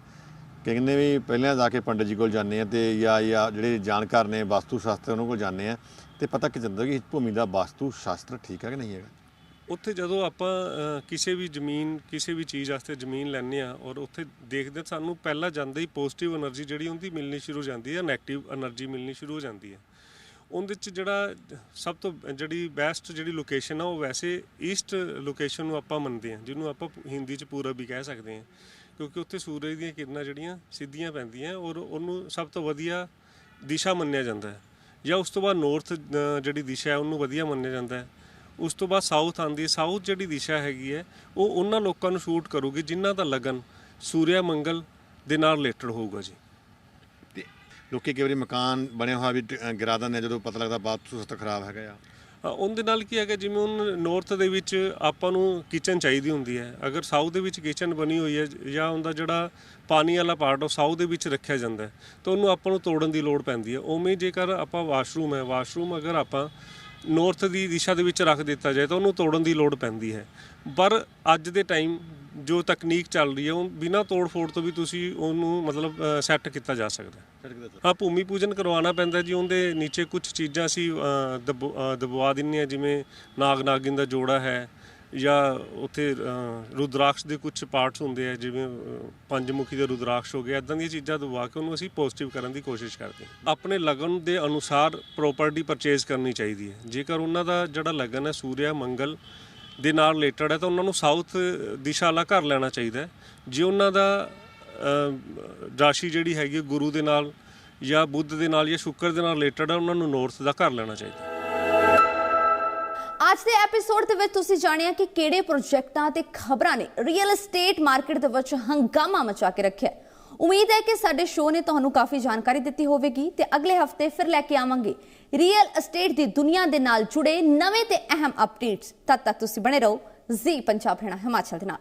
ਕਹਿੰਦੇ ਵੀ ਪਹਿਲਾਂ ਜਾ ਕੇ ਪੰਡਤ ਜੀ ਕੋਲ ਜਾਂਦੇ ਆ ਤੇ ਜਾਂ ਜਾਂ ਜਿਹੜੇ ਜਾਣਕਾਰ ਨੇ ਵਾਸਤੂ ਸ਼ਾਸਤਰ ਉਹਨਾਂ ਕੋਲ ਜਾਂਦੇ ਆ ਤੇ ਪਤਾ ਕਿ ਜਾਂਦਾ ਕਿ ਇਸ ਭੂਮੀ ਦਾ ਵਾਸਤੂ ਸ਼ਾਸਤਰ ਠੀਕ ਹੈ ਕਿ ਨਹੀਂ ਹੈਗਾ? ਉੱਥੇ ਜਦੋਂ ਆਪਾਂ ਕਿਸੇ ਵੀ ਜ਼ਮੀਨ, ਕਿਸੇ ਵੀ ਚੀਜ਼ ਵਾਸਤੇ ਜ਼ਮੀਨ ਲੈਣੇ ਆ ਔਰ ਉੱਥੇ ਦੇਖਦੇ ਸਾਨੂੰ ਪਹਿਲਾਂ ਜਾਂਦੇ ਹੀ ਪੋਜ਼ਿਟਿਵ એનર્ਜੀ ਜਿਹੜੀ ਹੁੰਦੀ ਮਿਲਣੀ ਸ਼ੁਰੂ ਹੋ ਜਾਂਦੀ ਹੈ ਨੈਗੇਟਿਵ એનર્ਜੀ ਮਿਲਣੀ ਸ਼ੁਰੂ ਹੋ ਜਾਂਦੀ ਹੈ। ਉਹਦੇ ਵਿੱਚ ਜਿਹੜਾ ਸਭ ਤੋਂ ਜਿਹੜੀ ਬੈਸਟ ਜਿਹੜੀ ਲੋਕੇਸ਼ਨ ਆ, ਉਹ ਵੈਸੇ ਈਸਟ ਲੋਕੇਸ਼ਨ ਨੂੰ ਆਪਾਂ ਮੰਨਦੇ ਆ ਜਿਹਨੂੰ ਆਪਾਂ ਹਿੰਦੀ 'ਚ ਪੂਰਬ ਵੀ ਕਹਿ ਸਕਦੇ ਆ ਕਿਉਂਕਿ ਉੱਥੇ ਸੂਰਜ ਦੀਆਂ ਕਿਰਨਾਂ ਜਿਹੜੀਆਂ ਸਿੱਧੀਆਂ ਪੈਂਦੀਆਂ ਔਰ ਉਹਨੂੰ ਸਭ ਤੋਂ ਵਧੀਆ ਦਿਸ਼ਾ ਮੰਨਿਆ ਜਾਂਦਾ ਹੈ। ਜਾਂ ਉਸ ਤੋਂ ਬਾਅਦ ਨਾਰਥ ਜਿਹੜੀ ਦਿਸ਼ਾ ਹੈ, ਉਹਨੂੰ ਵਧੀਆ ਮੰਨਿਆ ਜਾਂਦਾ ਹੈ। ਉਸ ਤੋਂ ਬਾਅਦ ਸਾਊਥ ਆਂਦੀ ਹੈ। ਸਾਊਥ ਜਿਹੜੀ ਦਿਸ਼ਾ ਹੈਗੀ ਹੈ ਉਹ ਉਹਨਾਂ ਲੋਕਾਂ ਨੂੰ ਸ਼ੂਟ ਕਰੂਗੀ ਜਿਨ੍ਹਾਂ ਦਾ ਲਗਨ ਸੂਰਿਆ ਮੰਗਲ ਦੇ ਨਾਲ ਰਿਲੇਟਡ ਹੋਊਗਾ ਜੀ। ਤੇ ਲੋਕੀ ਕਈ ਵਾਰੀ ਮਕਾਨ ਬਣਿਆ ਹੋਇਆ ਵੀ ਗਿਰਾ ਦਿੰਦੇ ਜਦੋਂ ਪਤਾ ਲੱਗਦਾ ਵਾਸਤੂ ਸ਼ਾਸਤਰ ਖਰਾਬ ਹੈਗਾ ਆ। ਉਹਦੇ ਨਾਲ ਕੀ ਹੈਗਾ ਜਿਵੇਂ ਹੁਣ ਨਾਰਥ ਦੇ ਵਿੱਚ ਆਪਾਂ ਨੂੰ ਕਿਚਨ ਚਾਹੀਦੀ ਹੁੰਦੀ ਹੈ। ਅਗਰ ਸਾਊਥ ਦੇ ਵਿੱਚ ਕਿਚਨ ਬਣੀ ਹੋਈ ਹੈ ਜਾਂ ਉਹਦਾ ਜਿਹੜਾ ਪਾਣੀ ਵਾਲਾ ਪਾਰਟ ਉਹ ਸਾਊਥ ਦੇ ਵਿੱਚ ਰੱਖਿਆ ਜਾਂਦਾ ਤਾਂ ਉਹਨੂੰ ਆਪਾਂ ਨੂੰ ਤੋੜਨ ਦੀ ਲੋੜ ਪੈਂਦੀ ਹੈ। ਉਵੇਂ ਜੇਕਰ ਆਪਾਂ ਵਾਸ਼ਰੂਮ ਹੈ ਵਾਸ਼ਰੂਮ ਅਗਰ ਆਪਾਂ ਨਾਰਥ ਦੀ ਦਿਸ਼ਾ ਦੇ ਵਿੱਚ ਰੱਖ ਦਿੱਤਾ ਜਾਏ ਤਾਂ ਉਹਨੂੰ ਤੋੜਨ ਦੀ ਲੋੜ ਪੈਂਦੀ ਹੈ। ਪਰ ਅੱਜ ਦੇ ਟਾਈਮ ਜੋ ਤਕਨੀਕ ਚੱਲ ਰਹੀ ਹੈ ਉਹ ਬਿਨਾਂ ਤੋੜ ਫੋੜ ਤੋਂ ਵੀ ਤੁਸੀਂ ਉਹਨੂੰ ਮਤਲਬ ਸੈੱਟ ਕੀਤਾ ਜਾ ਸਕਦਾ ਹੈ। ਭੂਮੀ ਪੂਜਨ ਕਰਵਾਉਣਾ ਪੈਂਦਾ ਜੀ ਉਹਦੇ ਨੀਚੇ ਕੁਝ ਚੀਜ਼ਾਂ ਅ, ਦਬਵਾ ਦਿੰਨੇ ਆ ਜਿਵੇਂ ਨਾਗ ਨਾਗਿਨ ਦਾ ਜੋੜਾ ਹੈ ਜਾਂ ਉੱਥੇ ਰੁਦਰਾਕਸ਼ ਦੇ ਕੁਝ ਪਾਰਟਸ ਹੁੰਦੇ ਆ ਜਿਵੇਂ ਅ, ਪੰਜਮੁਖੀ ਦੇ ਰੁਦਰਾਕਸ਼ ਹੋ ਗਿਆ ਇਦਾਂ ਦੀਆਂ ਚੀਜ਼ਾਂ ਦਵਾ ਕੇ ਉਹਨੂੰ ਅਸੀਂ ਪੋਜ਼ਿਟਿਵ ਕਰਨ ਦੀ ਕੋਸ਼ਿਸ਼ ਕਰਦੇ ਹਾਂ। ਆਪਣੇ ਲਗਨ ਦੇ ਅਨੁਸਾਰ ਪ੍ਰੋਪਰਟੀ ਪਰਚੇਜ਼ ਕਰਨੀ ਚਾਹੀਦੀ ਹੈ। ਜੇਕਰ ਉਹਨਾਂ ਦਾ ਜਿਹੜਾ ਲਗਨ ਹੈ ਸੂਰਿਆ ਮੰਗਲ ਦੇ ਨਾਲ ਰਿਲੇਟਡ ਹੈ ਤਾਂ ਉਹਨਾਂ ਨੂੰ ਸਾਊਥ ਦਿਸ਼ਾ ਵਾਲਾ ਘਰ ਲੈਣਾ ਚਾਹੀਦਾ ਹੈ। ਜੇ ਉਹਨਾਂ ਦਾ ਰਾਸ਼ੀ ਜਿਹੜੀ ਹੈਗੀ ਗੁਰੂ ਦੇ ਨਾਲ ਜਾਂ ਬੁੱਧ ਦੇ ਨਾਲ ਜਾਂ ਸ਼ੁੱਕਰ ਦੇ ਨਾਲ ਰਿਲੇਟਡ ਹੈ ਉਹਨਾਂ ਨੂੰ ਨਾਰਥ ਦਾ ਘਰ ਲੈਣਾ ਚਾਹੀਦਾ ਅੱਜ ਦੇ ਐਪੀਸੋਡ ਦੇ ਵਿੱਚ ਤੁਸੀਂ ਜਾਣਿਆ ਕਿ ਕਿਹੜੇ ਪ੍ਰੋਜੈਕਟਾਂ ਤੇ ਖਬਰਾਂ ਨੇ ਰੀਅਲ ਏਸਟੇਟ ਮਾਰਕੀਟ ਦੇ ਵਿੱਚ ਹੰਗਾਮਾ ਮਚਾ ਕੇ ਰੱਖਿਆ ਉਮੀਦ ਹੈ ਕਿ ਸਾਡੇ ਸ਼ੋਅ ਨੇ ਤੁਹਾਨੂੰ ਕਾਫੀ ਜਾਣਕਾਰੀ ਦਿੱਤੀ ਹੋਵੇਗੀ ਤੇ ਅਗਲੇ ਹਫ਼ਤੇ ਫਿਰ ਲੈ ਕੇ ਆਵਾਂਗੇ ਰੀਅਲ ਏਸਟੇਟ ਦੀ ਦੁਨੀਆ ਦੇ ਨਾਲ ਜੁੜੇ ਨਵੇਂ ਤੇ ਅਹਿਮ ਅਪਡੇਟਸ ਤਦ ਤੱਕ ਤੁਸੀਂ ਬਣੇ ਰਹੋ ਜ਼ੀ ਪੰਜਾਬ ਹਰਿਆਣਾ ਹਿਮਾਚਲ ਦੇ ਨਾਲ।